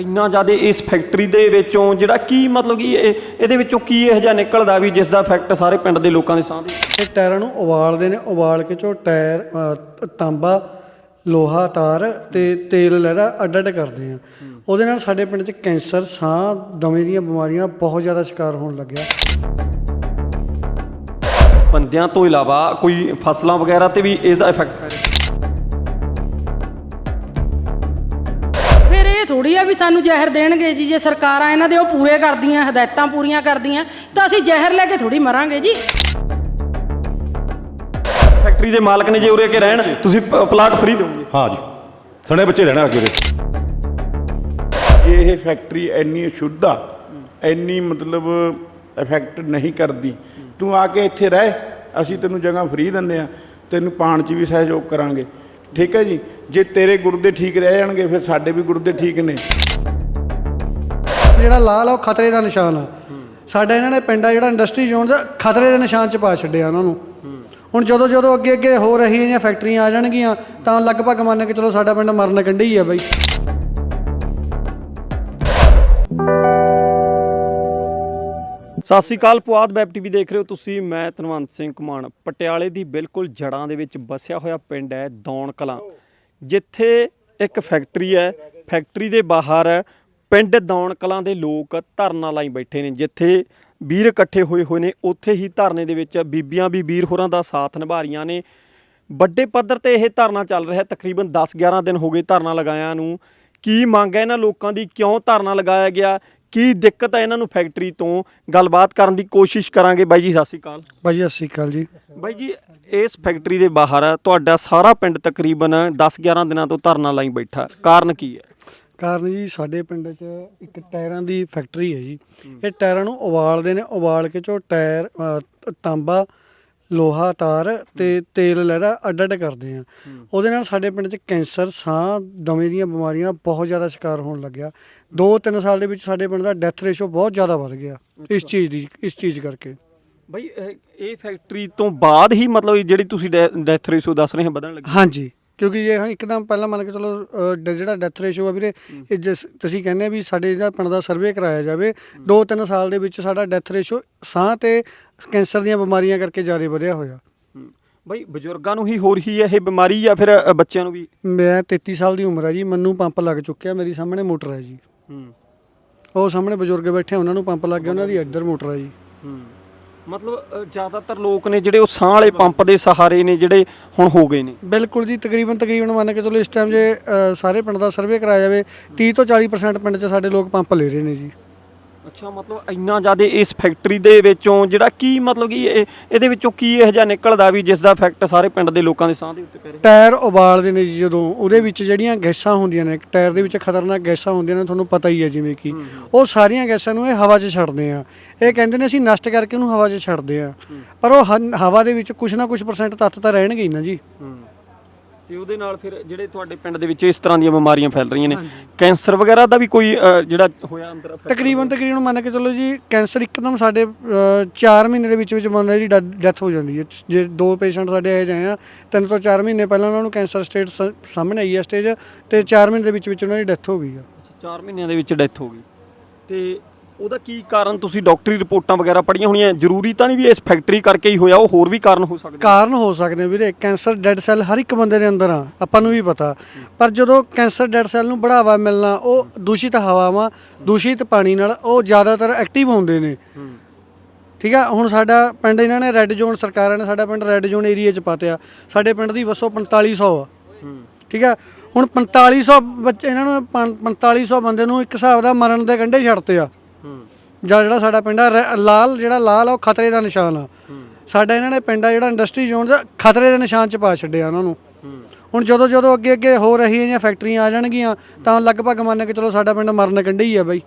ਇੰਨਾ ਜ਼ਿਆਦਾ ਇਸ ਫੈਕਟਰੀ ਦੇ ਵਿੱਚੋਂ ਜਿਹੜਾ ਕੀ ਮਤਲਬ ਕਿ ਇਹ ਇਹਦੇ ਵਿੱਚੋਂ ਕੀ ਇਹੋ ਜਿਹਾ ਨਿਕਲਦਾ ਵੀ ਜਿਸ ਦਾ ਇਫੈਕਟ ਸਾਰੇ ਪਿੰਡ ਦੇ ਲੋਕਾਂ ਦੇ ਸਾਹ ਦੇ? ਇਹ ਟਾਇਰਾਂ ਨੂੰ ਉਬਾਲਦੇ ਨੇ ਉਬਾਲ ਕੇ ਚੋ ਟਾਇਰ ਅ, ਤਾਂਬਾ ਲੋਹਾ ਤਾਰ ਤੇ ਤੇਲ ਲੈਦਾ ਅੱਡ ਅੱਡ ਕਰਦੇ ਆ। ਉਹਦੇ ਨਾਲ ਸਾਡੇ ਪਿੰਡ 'ਚ ਕੈਂਸਰ ਸਾਹ ਦਮੇ ਦੀਆਂ ਬਿਮਾਰੀਆਂ ਬਹੁਤ ਜ਼ਿਆਦਾ ਸ਼ਿਕਾਰ ਹੋਣ ਲੱਗਿਆ। ਬੰਦਿਆਂ ਤੋਂ ਇਲਾਵਾ ਕੋਈ ਫਸਲਾਂ ਵਗੈਰਾ ਤੇ ਵੀ ਇਸ ਦਾ ਇਫੈਕਟ ਥੋੜੀ ਆ ਵੀ ਸਾਨੂੰ ਜ਼ਹਿਰ ਦੇਣਗੇ ਜੀ ਜੇ ਸਰਕਾਰਾਂ ਇਹਨਾਂ ਦੇ ਉਹ ਪੂਰੇ ਕਰਦੀਆਂ ਹਦਾਇਤਾਂ ਪੂਰੀਆਂ ਕਰਦੀਆਂ ਤਾਂ ਅਸੀਂ ਜ਼ਹਿਰ ਲੈ ਕੇ ਥੋੜੀ ਮਰਾਂਗੇ ਜੀ। ਫੈਕਟਰੀ ਦੇ ਮਾਲਕ ਨੇ ਜੇ ਉਰੇ ਕੇ ਰਹਿਣ ਤੁਸੀਂ ਪ- ਪਲਾਟ ਫ੍ਰੀ ਦਿਓਗੇ? ਹਾਂ ਜੀ। ਸਣੇ ਬੱਚੇ ਰਹਿਣਾ ਅੱਗੇ ਉਹਦੇ ਜੇ ਇਹ ਫੈਕਟਰੀ ਇੰਨੀ ਸ਼ੁੱਧ ਆ ਇੰਨੀ ਮਤਲਬ ਇਫੈਕਟ ਨਹੀਂ ਕਰਦੀ ਤੂੰ ਆ ਕੇ ਇੱਥੇ ਰਹਿ ਅਸੀਂ ਤੈਨੂੰ ਜਗ੍ਹਾ ਫ੍ਰੀ ਦਿੰਦੇ ਆ ਤੈਨੂੰ ਪਾਣ 'ਚ ਵੀ ਸਹਿਯੋਗ ਕਰਾਂਗੇ। ਠੀਕ ਹੈ ਜੀ? ਜੇ ਤੇਰੇ ਗੁਰਦੇ ਠੀਕ ਰਹਿ ਜਾਣਗੇ ਫਿਰ ਸਾਡੇ ਵੀ ਗੁਰਦੇ ਠੀਕ ਨੇ। ਜਿਹੜਾ ਲਾਲ ਆ ਉਹ ਖਤਰੇ ਦਾ ਨਿਸ਼ਾਨ ਆ। ਸਾਡਾ ਇਹਨਾਂ ਨੇ ਪਿੰਡ ਆ ਜਿਹੜਾ ਇੰਡਸਟਰੀ ਜ਼ੋਨ ਦਾ ਖਤਰੇ ਦੇ ਨਿਸ਼ਾਨ 'ਚ ਪਾ ਛੱਡਿਆ ਉਹਨਾਂ ਨੂੰ। ਹੁਣ ਜਦੋਂ ਜਦੋਂ ਅੱਗੇ ਅੱਗੇ ਹੋ ਰਹੀਆਂ ਜਾਂ ਫੈਕਟਰੀਆਂ ਆ ਜਾਣਗੀਆਂ ਤਾਂ ਲਗਭਗ ਮੰਨ ਕੇ ਚਲੋ ਸਾਡਾ ਪਿੰਡ ਮਰਨ ਕੰਢੀ ਹੀ ਆ ਬਾਈ। ਸਤਿ ਸ਼੍ਰੀ ਅਕਾਲ ਪੁਆਧ ਵੈਬ ਟੀਵੀ ਦੇਖ ਰਹੇ ਹੋ ਤੁਸੀਂ। ਮੈਂ ਧਨਵੰਤ ਸਿੰਘ ਕੁਮਾਨ ਪਟਿਆਲੇ ਦੀ ਬਿਲਕੁਲ ਜੜਾਂ ਦੇ ਵਿੱਚ ਵਸਿਆ ਹੋਇਆ ਪਿੰਡ ਹੈ ਦੌਣ ਕਲਾਂ। ਜਿੱਥੇ ਇੱਕ ਫੈਕਟਰੀ ਹੈ, ਫੈਕਟਰੀ ਦੇ ਬਾਹਰ ਪਿੰਡ ਦੌਣ ਕਲਾਂ ਦੇ ਲੋਕ ਧਰਨਾ ਲਾਈ ਬੈਠੇ ਨੇ, ਜਿੱਥੇ ਵੀਰ ਇਕੱਠੇ ਹੋਏ ਹੋਏ ਨੇ, ਉੱਥੇ ਹੀ ਧਰਨੇ ਦੇ ਵਿੱਚ ਬੀਬੀਆਂ ਵੀ ਵੀਰ ਹੋਰਾਂ ਦਾ ਸਾਥ ਨਿਭਾ ਰਹੀਆਂ ਨੇ। ਵੱਡੇ ਪੱਧਰ ਤੇ ਇਹ ਧਰਨਾ ਚੱਲ ਰਿਹਾ, ਤਕਰੀਬਨ 10-11 ਦਿਨ ਹੋ ਗਏ ਧਰਨਾ ਲਗਾਇਆ ਨੂੰ। ਕੀ ਮੰਗ ਹੈ ਇਹਨਾਂ ਲੋਕਾਂ ਦੀ? ਕਿਉਂ ਧਰਨਾ ਲਗਾਇਆ ਗਿਆ? ਕੀ ਦਿੱਕਤ ਹੈ ਇਹਨਾਂ ਨੂੰ ਫੈਕਟਰੀ ਤੋਂ ਗੱਲਬਾਤ ਕਰਨ ਦੀ ਕੋਸ਼ਿਸ਼ ਕਰਾਂਗੇ ਬਾਈ ਜੀ ਸਤਿ ਸ਼੍ਰੀ ਅਕਾਲ। ਬਾਈ ਜੀ, ਸਤਿ ਸ਼੍ਰੀ ਅਕਾਲ ਜੀ। ਬਾਈ ਜੀ ਇਸ ਫੈਕਟਰੀ ਦੇ ਬਾਹਰ ਤੁਹਾਡਾ ਸਾਰਾ ਪਿੰਡ ਤਕਰੀਬਨ 10-11 ਦਿਨਾਂ ਤੋਂ ਧਰਨਾ ਲਾਈ ਬੈਠਾ। ਕਾਰਨ ਕੀ ਹੈ? ਕਾਰਨ ਜੀ ਸਾਡੇ ਪਿੰਡ 'ਚ ਇੱਕ ਟਾਇਰਾਂ ਦੀ ਫੈਕਟਰੀ ਹੈ ਜੀ। ਇਹ ਟਾਇਰਾਂ ਨੂੰ ਉਬਾਲਦੇ ਨੇ ਉਬਾਲ ਕੇ ਚੋ ਟਾਇਰ ਤਾਂਬਾ ਲੋਹਾ ਤਾਰ ਤੇ ਤੇਲ ਲੈਦਾ ਅੱਡ ਅੱਡ ਕਰਦੇ ਆ। ਉਹਦੇ ਨਾਲ ਸਾਡੇ ਪਿੰਡ 'ਚ ਕੈਂਸਰ ਸਾਹ ਦਮੇ ਦੀਆਂ ਬਿਮਾਰੀਆਂ ਬਹੁਤ ਜ਼ਿਆਦਾ ਸ਼ਿਕਾਰ ਹੋਣ ਲੱਗਿਆ। 2-3 ਸਾਲ ਦੇ ਵਿੱਚ ਸਾਡੇ ਪਿੰਡ ਦਾ ਡੈਥ ਰੇਸ਼ੋ ਬਹੁਤ ਜ਼ਿਆਦਾ ਵੱਧ ਗਿਆ ਇਸ ਚੀਜ਼ ਦੀ ਇਸ ਚੀਜ਼ ਕਰਕੇ। ਬਾਈ ਇਹ- ਫੈਕਟਰੀ ਤੋਂ ਬਾਅਦ ਹੀ ਮਤਲਬ ਜਿਹੜੀ ਤੁਸੀਂ ਡੈਥ ਰੇਸ਼ੋ ਦੱਸ ਰਹੇ ਹੋ ਵਧਣ ਲੱਗੀ। ਹਾਂਜੀ। ਕਿਉਂਕਿ ਜੇ ਹੁਣ ਇੱਕਦਮ ਪਹਿਲਾਂ ਮੰਨ ਕੇ ਚਲੋ ਅ, ਡ- ਜਿਹੜਾ ਡੈਥ ਰੇਸ਼ੋ ਆ ਵੀਰੇ ਇਹ ਜਿਸ ਤੁਸੀਂ ਕਹਿੰਦੇ ਆ ਵੀ ਸਾਡੇ ਜਿਹੜਾ ਪਿੰਡ ਦਾ ਸਰਵੇ ਕਰਾਇਆ ਜਾਵੇ 2-3 ਸਾਲ ਦੇ ਵਿੱਚ ਸਾਡਾ ਡੈਥ ਰੇਸ਼ੋ ਸਾਹ ਤੇ ਕੈਂਸਰ ਦੀਆਂ ਬਿਮਾਰੀਆਂ ਕਰਕੇ ਜ਼ਿਆਦਾ ਵਧਿਆ ਹੋਇਆ। ਬਾਈ ਬਜ਼ੁਰਗਾਂ ਨੂੰ ਹੀ ਹੋ ਰਹੀ ਹੈ ਇਹ ਬਿਮਾਰੀ ਜਾਂ ਫਿਰ ਅ, ਬੱਚਿਆਂ ਨੂੰ ਵੀ? ਮੈਂ 33 ਸਾਲ ਦੀ ਉਮਰ ਹੈ ਜੀ ਮੈਨੂੰ ਪੰਪ ਲੱਗ ਚੁੱਕਿਆ ਮੇਰੀ ਸਾਹਮਣੇ ਮੋਟਰ ਹੈ ਜੀ। ਹੂੰ। ਉਹ ਸਾਹਮਣੇ ਬਜ਼ੁਰਗ ਬੈਠੇ ਉਹਨਾਂ ਨੂੰ ਪੰਪ ਲੱਗ ਗਿਆ ਉਹਨਾਂ ਦੀ ਇੱਧਰ ਮੋਟਰ ਹੈ ਜੀ। ਹੂੰ। ਮਤਲਬ ਜ਼ਿਆਦਾਤਰ ਲੋਕ ਨੇ ਜਿਹੜੇ ਉਹ ਸਾਹ ਵਾਲੇ ਪੰਪ ਦੇ ਸਹਾਰੇ ਨੇ ਜਿਹੜੇ ਹੁਣ ਹੋ ਗਏ ਨੇ। ਬਿਲਕੁਲ ਜੀ, ਤਕਰੀਬਨ ਤਕਰੀਬਨ ਮੰਨ ਕੇ ਚਲੋ ਇਸ ਟਾਈਮ ਜੇ ਸਾਰੇ ਪਿੰਡ ਦਾ ਸਰਵੇ ਕਰਾਇਆ ਜਾਵੇ 30 ਤੋਂ 40% ਪਿੰਡ 'ਚ ਸਾਡੇ ਲੋਕ ਪੰਪ ਲੈ ਰਹੇ ਨੇ ਜੀ। ਅੱਛਾ ਮਤਲਬ ਇੰਨਾ ਜ਼ਿਆਦਾ ਇਸ ਫੈਕਟਰੀ ਦੇ ਵਿੱਚੋਂ ਜਿਹੜਾ ਕੀ ਮਤਲਬ ਕਿ ਇਹ ਇਹਦੇ ਵਿੱਚੋਂ ਕੀ ਇਹੋ ਜਿਹਾ ਨਿਕਲਦਾ ਵੀ ਜਿਸ ਦਾ ਇਫੈਕਟ ਸਾਰੇ ਪਿੰਡ ਦੇ ਲੋਕਾਂ ਦੇ ਸਾਹ ਦੇ ਉੱਤੇ ਪੈ ਰਿਹਾ? ਟਾਇਰ ਉਬਾਲਦੇ ਨੇ ਜੀ ਜਦੋਂ ਉਹਦੇ ਵਿੱਚ ਜਿਹੜੀਆਂ ਗੈਸਾਂ ਹੁੰਦੀਆਂ ਨੇ ਟਾਇਰ ਦੇ ਵਿੱਚ ਖਤਰਨਾਕ ਗੈਸਾਂ ਹੁੰਦੀਆਂ ਨੇ ਤੁਹਾਨੂੰ ਪਤਾ ਹੀ ਹੈ ਜਿਵੇਂ ਕਿ ਉਹ ਸਾਰੀਆਂ ਗੈਸਾਂ ਨੂੰ ਇਹ ਹਵਾ 'ਚ ਛੱਡਦੇ ਆ। ਇਹ ਕਹਿੰਦੇ ਨੇ ਅਸੀਂ ਨਸ਼ਟ ਕਰਕੇ ਉਹਨੂੰ ਹਵਾ 'ਚ ਛੱਡਦੇ ਆ। ਪਰ ਉਹ ਹਨ- ਹਵਾ ਦੇ ਵਿੱਚ ਕੁਝ ਨਾ ਕੁਝ ਪਰਸੈਂਟ ਤੱਤ ਤਾਂ ਰਹਿਣਗੇ ਹੀ ਨਾ ਜੀ। ਹੂੰ। ਤੇ ਉਹਦੇ ਨਾਲ ਫਿਰ ਜਿਹੜੇ ਤੁਹਾਡੇ ਪਿੰਡ ਦੇ ਵਿੱਚ ਇਸ ਤਰ੍ਹਾਂ ਦੀਆਂ ਬਿਮਾਰੀਆਂ ਫੈਲ ਰਹੀਆਂ ਨੇ। ਕੈਂਸਰ ਵਗੈਰਾ ਦਾ ਵੀ ਕੋਈ ਅ, ਜਿਹੜਾ ਹੋਇਆ ਅੰਦਰ effect? ਤਕਰੀਬਨ ਤਕਰੀਬਨ ਮੰਨ ਕੇ ਚੱਲੋ ਜੀ ਕੈਂਸਰ ਇੱਕਦਮ ਸਾਡੇ 4 ਮਹੀਨੇ ਦੇ ਵਿੱਚ ਵਿੱਚ ਮੰਨ ਲਓ ਜੀ ਡੈਥ ਹੋ ਜਾਂਦੀ ਹੈ। ਜੇ ਦੋ ਪੇਸ਼ੈਂਟ ਸਾਡੇ ਇਹ ਜਿਹੇ ਆ ਤਿੰਨ ਤੋਂ 4 ਮਹੀਨੇ ਪਹਿਲਾਂ ਉਹਨਾਂ ਨੂੰ ਕੈਂਸਰ ਸਟੇਟ ਸਾਹਮਣੇ ਆਈ ਹੈ ਸਟੇਜ ਤੇ 4 ਮਹੀਨੇ ਦੇ ਵਿੱਚ ਵਿੱਚ ਉਹਨਾਂ ਦੀ ਡੈਥ ਹੋ ਗਈ ਆ। 4 ਮਹੀਨਿਆਂ ਦੇ ਵਿੱਚ ਡੈਥ ਹੋ ਗਈ। ਤੇ ਉਹਦਾ ਕੀ ਕਾਰਨ? ਤੁਸੀਂ ਡਾਕਟਰੀ ਰਿਪੋਰਟਾਂ ਵਗੈਰਾ ਪੜ੍ਹੀਆਂ ਹੋਣੀਆਂ, ਜ਼ਰੂਰੀ ਤਾਂ ਨਹੀਂ ਵੀ ਇਸ ਫੈਕਟਰੀ ਕਰਕੇ ਹੀ ਹੋਇਆ, ਉਹ ਹੋਰ ਵੀ ਕਾਰਨ ਹੋ ਸਕਦੇ ਕਾਰਨ ਹੋ ਸਕਦੇ ਵੀਰੇ, ਕੈਂਸਰ ਡੈਡ ਸੈੱਲ ਹਰ ਇੱਕ ਬੰਦੇ ਦੇ ਅੰਦਰ ਆ, ਆਪਾਂ ਨੂੰ ਵੀ ਪਤਾ। ਪਰ ਜਦੋਂ ਕੈਂਸਰ ਡੈਡ ਸੈੱਲ ਨੂੰ ਬੜਾਵਾ ਮਿਲਣਾ, ਉਹ ਦੂਸ਼ਿਤ ਹਵਾਵਾਂ, ਦੂਸ਼ਿਤ ਪਾਣੀ ਨਾਲ ਉਹ ਜ਼ਿਆਦਾਤਰ ਐਕਟਿਵ ਹੁੰਦੇ ਨੇ। ਠੀਕ ਆ, ਹੁਣ ਸਾਡਾ ਪਿੰਡ ਇਹਨਾਂ ਨੇ ਰੈੱਡ ਜ਼ੋਨ ਸਰਕਾਰਾਂ ਨੇ ਸਾਡਾ ਪਿੰਡ ਰੈੱਡ ਜ਼ੋਨ ਏਰੀਆ 'ਚ ਪਾਤਿਆ। ਸਾਡੇ ਪਿੰਡ ਦੀ ਵਸੋਂ 4500 ਆ। ਠੀਕ ਆ, ਹੁਣ 4500 ਬੱਚੇ, ਇਹਨਾਂ ਨੂੰ ਪੰ- 4500 ਬੰਦੇ ਨੂੰ ਇੱਕ ਹਿਸਾਬ ਦਾ ਮਰਨ ਦੇ ਕੰਢੇ ਛੱਡਤੇ ਆ। ਜਾਂ ਜਿਹੜਾ ਸਾਡਾ ਪਿੰਡ ਆ, ਰ, ਲਾਲ ਜਿਹੜਾ ਲਾਲ ਆ, ਉਹ ਖਤਰੇ ਦਾ ਨਿਸ਼ਾਨ ਆ। ਸਾਡਾ ਇਹਨਾਂ ਨੇ ਪਿੰਡ ਆ ਜਿਹੜਾ ਇੰਡਸਟਰੀ ਜ਼ੋਨ ਦਾ ਖਤਰੇ ਦੇ ਨਿਸ਼ਾਨ 'ਚ ਪਾ ਛੱਡਿਆ ਉਹਨਾਂ ਨੂੰ। ਹੁਣ ਜਦੋਂ ਜਦੋਂ ਅੱਗੇ ਅੱਗੇ ਹੋ ਰਹੀਆਂ ਜਾਂ ਫੈਕਟਰੀਆਂ ਆ ਜਾਣਗੀਆਂ, ਤਾਂ ਲਗਭਗ ਮੰਨ ਕੇ ਚਲੋ ਸਾਡਾ ਪਿੰਡ ਮਰਨ ਕੰਢੀ ਹੀ ਆ ਬਾਈ।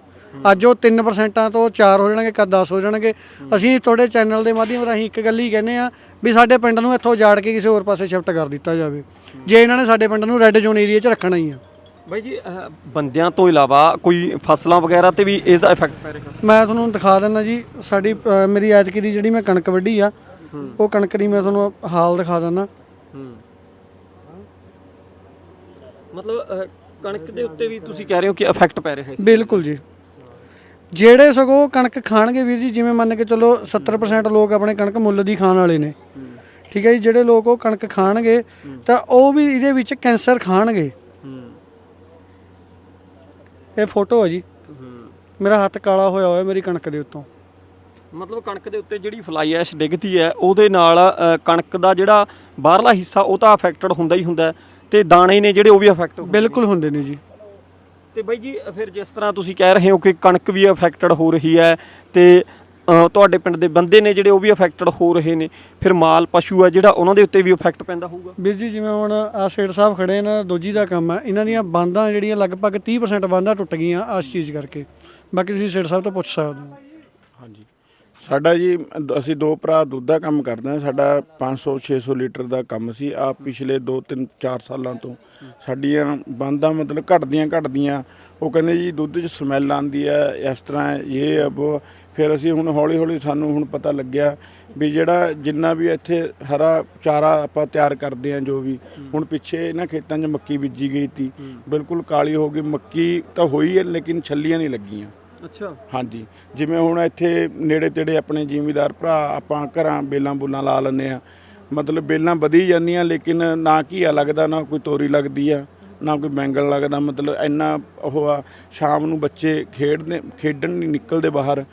ਅੱਜ ਉਹ 3% ਤੋਂ 4 ਹੋ ਜਾਣਗੇ, ਕਦ 10 ਹੋ ਜਾਣਗੇ। ਅਸੀਂ ਤੁਹਾਡੇ ਚੈਨਲ ਦੇ ਮਾਧਿਅਮ ਰਾਹੀਂ ਇੱਕ ਗੱਲ ਹੀ ਕਹਿੰਦੇ ਆ ਵੀ ਸਾਡੇ ਪਿੰਡ ਨੂੰ ਇੱਥੋਂ ਜਾੜ ਕੇ ਕਿਸੇ ਹੋਰ ਪਾਸੇ ਸ਼ਿਫਟ ਕਰ ਦਿੱਤਾ ਜਾਵੇ। ਜੇ ਇਹਨਾਂ ਨੇ ਸਾਡੇ ਪਿੰਡ ਨੂੰ ਰੈੱਡ ਜ਼ੋਨ ਏਰੀਆ 'ਚ ਰੱਖਣਾ ਹੀ ਆ। ਬਾਈ ਜੀ ਅਹ, ਬੰਦਿਆਂ ਤੋਂ ਇਲਾਵਾ ਕੋਈ ਫਸਲਾਂ ਵਗੈਰਾ ਤੇ ਵੀ ਇਸ ਦਾ ਇਫੈਕਟ ਪੈ ਰਿਹਾ? ਮੈਂ ਤੁਹਾਨੂੰ ਦਿਖਾ ਦਿੰਦਾ ਜੀ ਸਾਡੀ ਅ, ਮੇਰੀ ਐਤਕੀ ਦੀ ਜਿਹੜੀ ਮੈਂ ਕਣਕ ਵੱਢੀ ਆ ਉਹ ਕਣਕ ਦੀ ਮੈਂ ਤੁਹਾਨੂੰ ਹਾਲ ਦਿਖਾ ਦਿੰਦਾ। ਮਤਲਬ ਅਹ, ਕਣਕ ਦੇ ਉੱਤੇ ਵੀ ਤੁਸੀਂ ਕਹਿ ਰਹੇ ਹੋ ਕਿ ਇਫੈਕਟ ਪੈ ਰਿਹਾ ਹੈ ਬਿਲਕੁਲ ਜੀ। ਜਿਹੜੇ ਸਗੋਂ ਕਣਕ ਖਾਣਗੇ ਵੀਰ ਜੀ ਜਿਵੇਂ ਮੰਨ ਕੇ ਚਲੋ 70% ਲੋਕ ਆਪਣੇ ਕਣਕ ਮੁੱਲ ਦੀ ਖਾਣ ਵਾਲੇ ਨੇ। ਠੀਕ ਹੈ ਜੀ ਜਿਹੜੇ ਲੋਕ ਉਹ ਕਣਕ ਖਾਣਗੇ ਤਾਂ ਉਹ ਵੀ ਇਹਦੇ ਵਿੱਚ ਕੈਂਸਰ ਖਾਣਗੇ। ਇਹ ਫੋਟੋ ਹੈ ਜੀ। ਮੇਰਾ ਹੱਥ ਕਾਲਾ ਹੋਇਆ ਹੋਇਆ ਮੇਰੀ ਕਣਕ ਦੇ ਉੱਤੋਂ। ਮਤਲਬ ਕਣਕ ਦੇ ਉੱਤੇ ਜਿਹੜੀ ਫਲਾਈ ਐਸ਼ ਡਿੱਗਦੀ ਹੈ ਉਹਦੇ ਨਾਲ ਅ, ਕਣਕ ਦਾ ਜਿਹੜਾ ਬਾਹਰਲਾ ਹਿੱਸਾ ਉਹ ਤਾਂ ਅਫੈਕਟਡ ਹੁੰਦਾ ਹੀ ਹੁੰਦਾ ਹੈ, ਤੇ ਦਾਣੇ ਨੇ ਜਿਹੜੇ ਉਹ ਵੀ ਅਫੈਕਟ ਬਿਲਕੁਲ ਹੁੰਦੇ ਨੇ ਜੀ। ਤੇ ਬਾਈ ਜੀ ਫਿਰ ਜਿਸ ਤਰ੍ਹਾਂ ਤੁਸੀਂ ਕਹਿ ਰਹੇ ਹੋ ਕਿ ਕਣਕ ਵੀ ਅਫੈਕਟਡ ਹੋ ਰਹੀ ਹੈ ਤੇ ਤੁਹਾਡੇ ਪਿੰਡ ਦੇ ਬੰਦੇ ਨੇ ਜਿਹੜੇ ਉਹ ਵੀ ਅਫੈਕਟਡ ਹੋ ਰਹੇ ਨੇ, ਫਿਰ ਮਾਲ ਪਸ਼ੂ ਆ ਜਿਹੜਾ ਉਹਨਾਂ ਦੇ ਉੱਤੇ ਵੀ ਇਫੈਕਟ ਪੈਂਦਾ ਹੋਊਗਾ? ਵੀਰ ਜੀ, ਜਿਵੇਂ ਹੁਣ ਆ ਸੇਠ ਸਾਹਿਬ ਖੜੇ ਇਹਨਾਂ ਦਾ ਦੋਜੀ ਦਾ ਕੰਮ ਆ, ਇਹਨਾਂ ਦੀਆਂ ਬੰਦਾਂ ਜਿਹੜੀਆਂ ਲਗਭਗ 30% ਬੰਦਾਂ ਟੁੱਟ ਗਈਆਂ ਇਸ ਚੀਜ਼ ਕਰਕੇ। ਬਾਕੀ ਤੁਸੀਂ ਸੇਠ ਸਾਹਿਬ ਤੋਂ ਪੁੱਛ ਸਕਦੇ ਹੋ। ਸਾਡਾ ਜੀ ਦ- ਅਸੀਂ ਦੋ ਭਰਾ ਦੁੱਧ ਦਾ ਕੰਮ ਕਰਦੇ ਹਾਂ। ਸਾਡਾ 500 600 ਲੀਟਰ ਦਾ ਕੰਮ ਸੀ। ਆ ਪਿਛਲੇ 2 3 4 ਸਾਲਾਂ ਤੋਂ ਸਾਡੀਆਂ ਬੰਦਾਂ ਮਤਲਬ ਘਟਦੀਆਂ ਘਟਦੀਆਂ, ਉਹ ਕਹਿੰਦੇ ਜੀ ਦੁੱਧ 'ਚ ਸਮੈਲ ਆਉਂਦੀ ਹੈ, ਇਸ ਤਰ੍ਹਾਂ ਇਹ ਅਬ ਫਿਰ ਅਸੀਂ ਹੁਣ ਹੌਲੀ ਹੌਲੀ ਸਾਨੂੰ ਹੁਣ ਪਤਾ ਲੱਗਿਆ ਵੀ ਜਿਹੜਾ ਜਿੰਨਾ ਵੀ ਇੱਥੇ ਹਰਾ ਚਾਰਾ ਆਪਾਂ ਤਿਆਰ ਕਰਦੇ ਹਾਂ, ਜੋ ਵੀ, ਹੁਣ ਪਿੱਛੇ ਇਹਨਾਂ ਖੇਤਾਂ 'ਚ ਮੱਕੀ ਬੀਜੀ ਗਈ ਸੀ ਬਿਲਕੁਲ ਕਾਲੀ ਹੋ ਗਈ। ਮੱਕੀ ਤਾਂ ਹੋਈ ਹੈ, ਲੇਕਿਨ ਛੱਲੀਆਂ ਨਹੀਂ ਲੱਗੀਆਂ। ਅੱਛਾ। ਹਾਂਜੀ। ਜਿਵੇਂ ਹੁਣ ਇੱਥੇ ਨੇੜੇ ਤੇੜੇ ਆਪਣੇ ਜ਼ਿਮੀਦਾਰ ਭਰਾ ਆਪਾਂ ਘਰਾਂ ਬੇਲਾਂ ਬੁੱਲਾਂ ਲਾ ਲੈਂਦੇ ਆ ਮਤਲਬ ਬੇਲਾਂ ਵਧੀ ਜਾਂਦੀਆਂ ਲੇਕਿਨ ਨਾ ਘੀਆ ਲੱਗਦਾ ਨਾ ਕੋਈ ਤੋਰੀ ਲੱਗਦੀ ਆ। ਨਾ ਕੋਈ ਬੈਂਗਣ ਲੱਗਦਾ ਮਤਲਬ ਇੰਨਾ ਉਹ ਆ ਸ਼ਾਮ ਨੂੰ ਬੱਚੇ ਖੇਡਦੇ ਖੇਡਣ ਨਹੀਂ ਨਿਕਲਦੇ ਬਾਹਰ।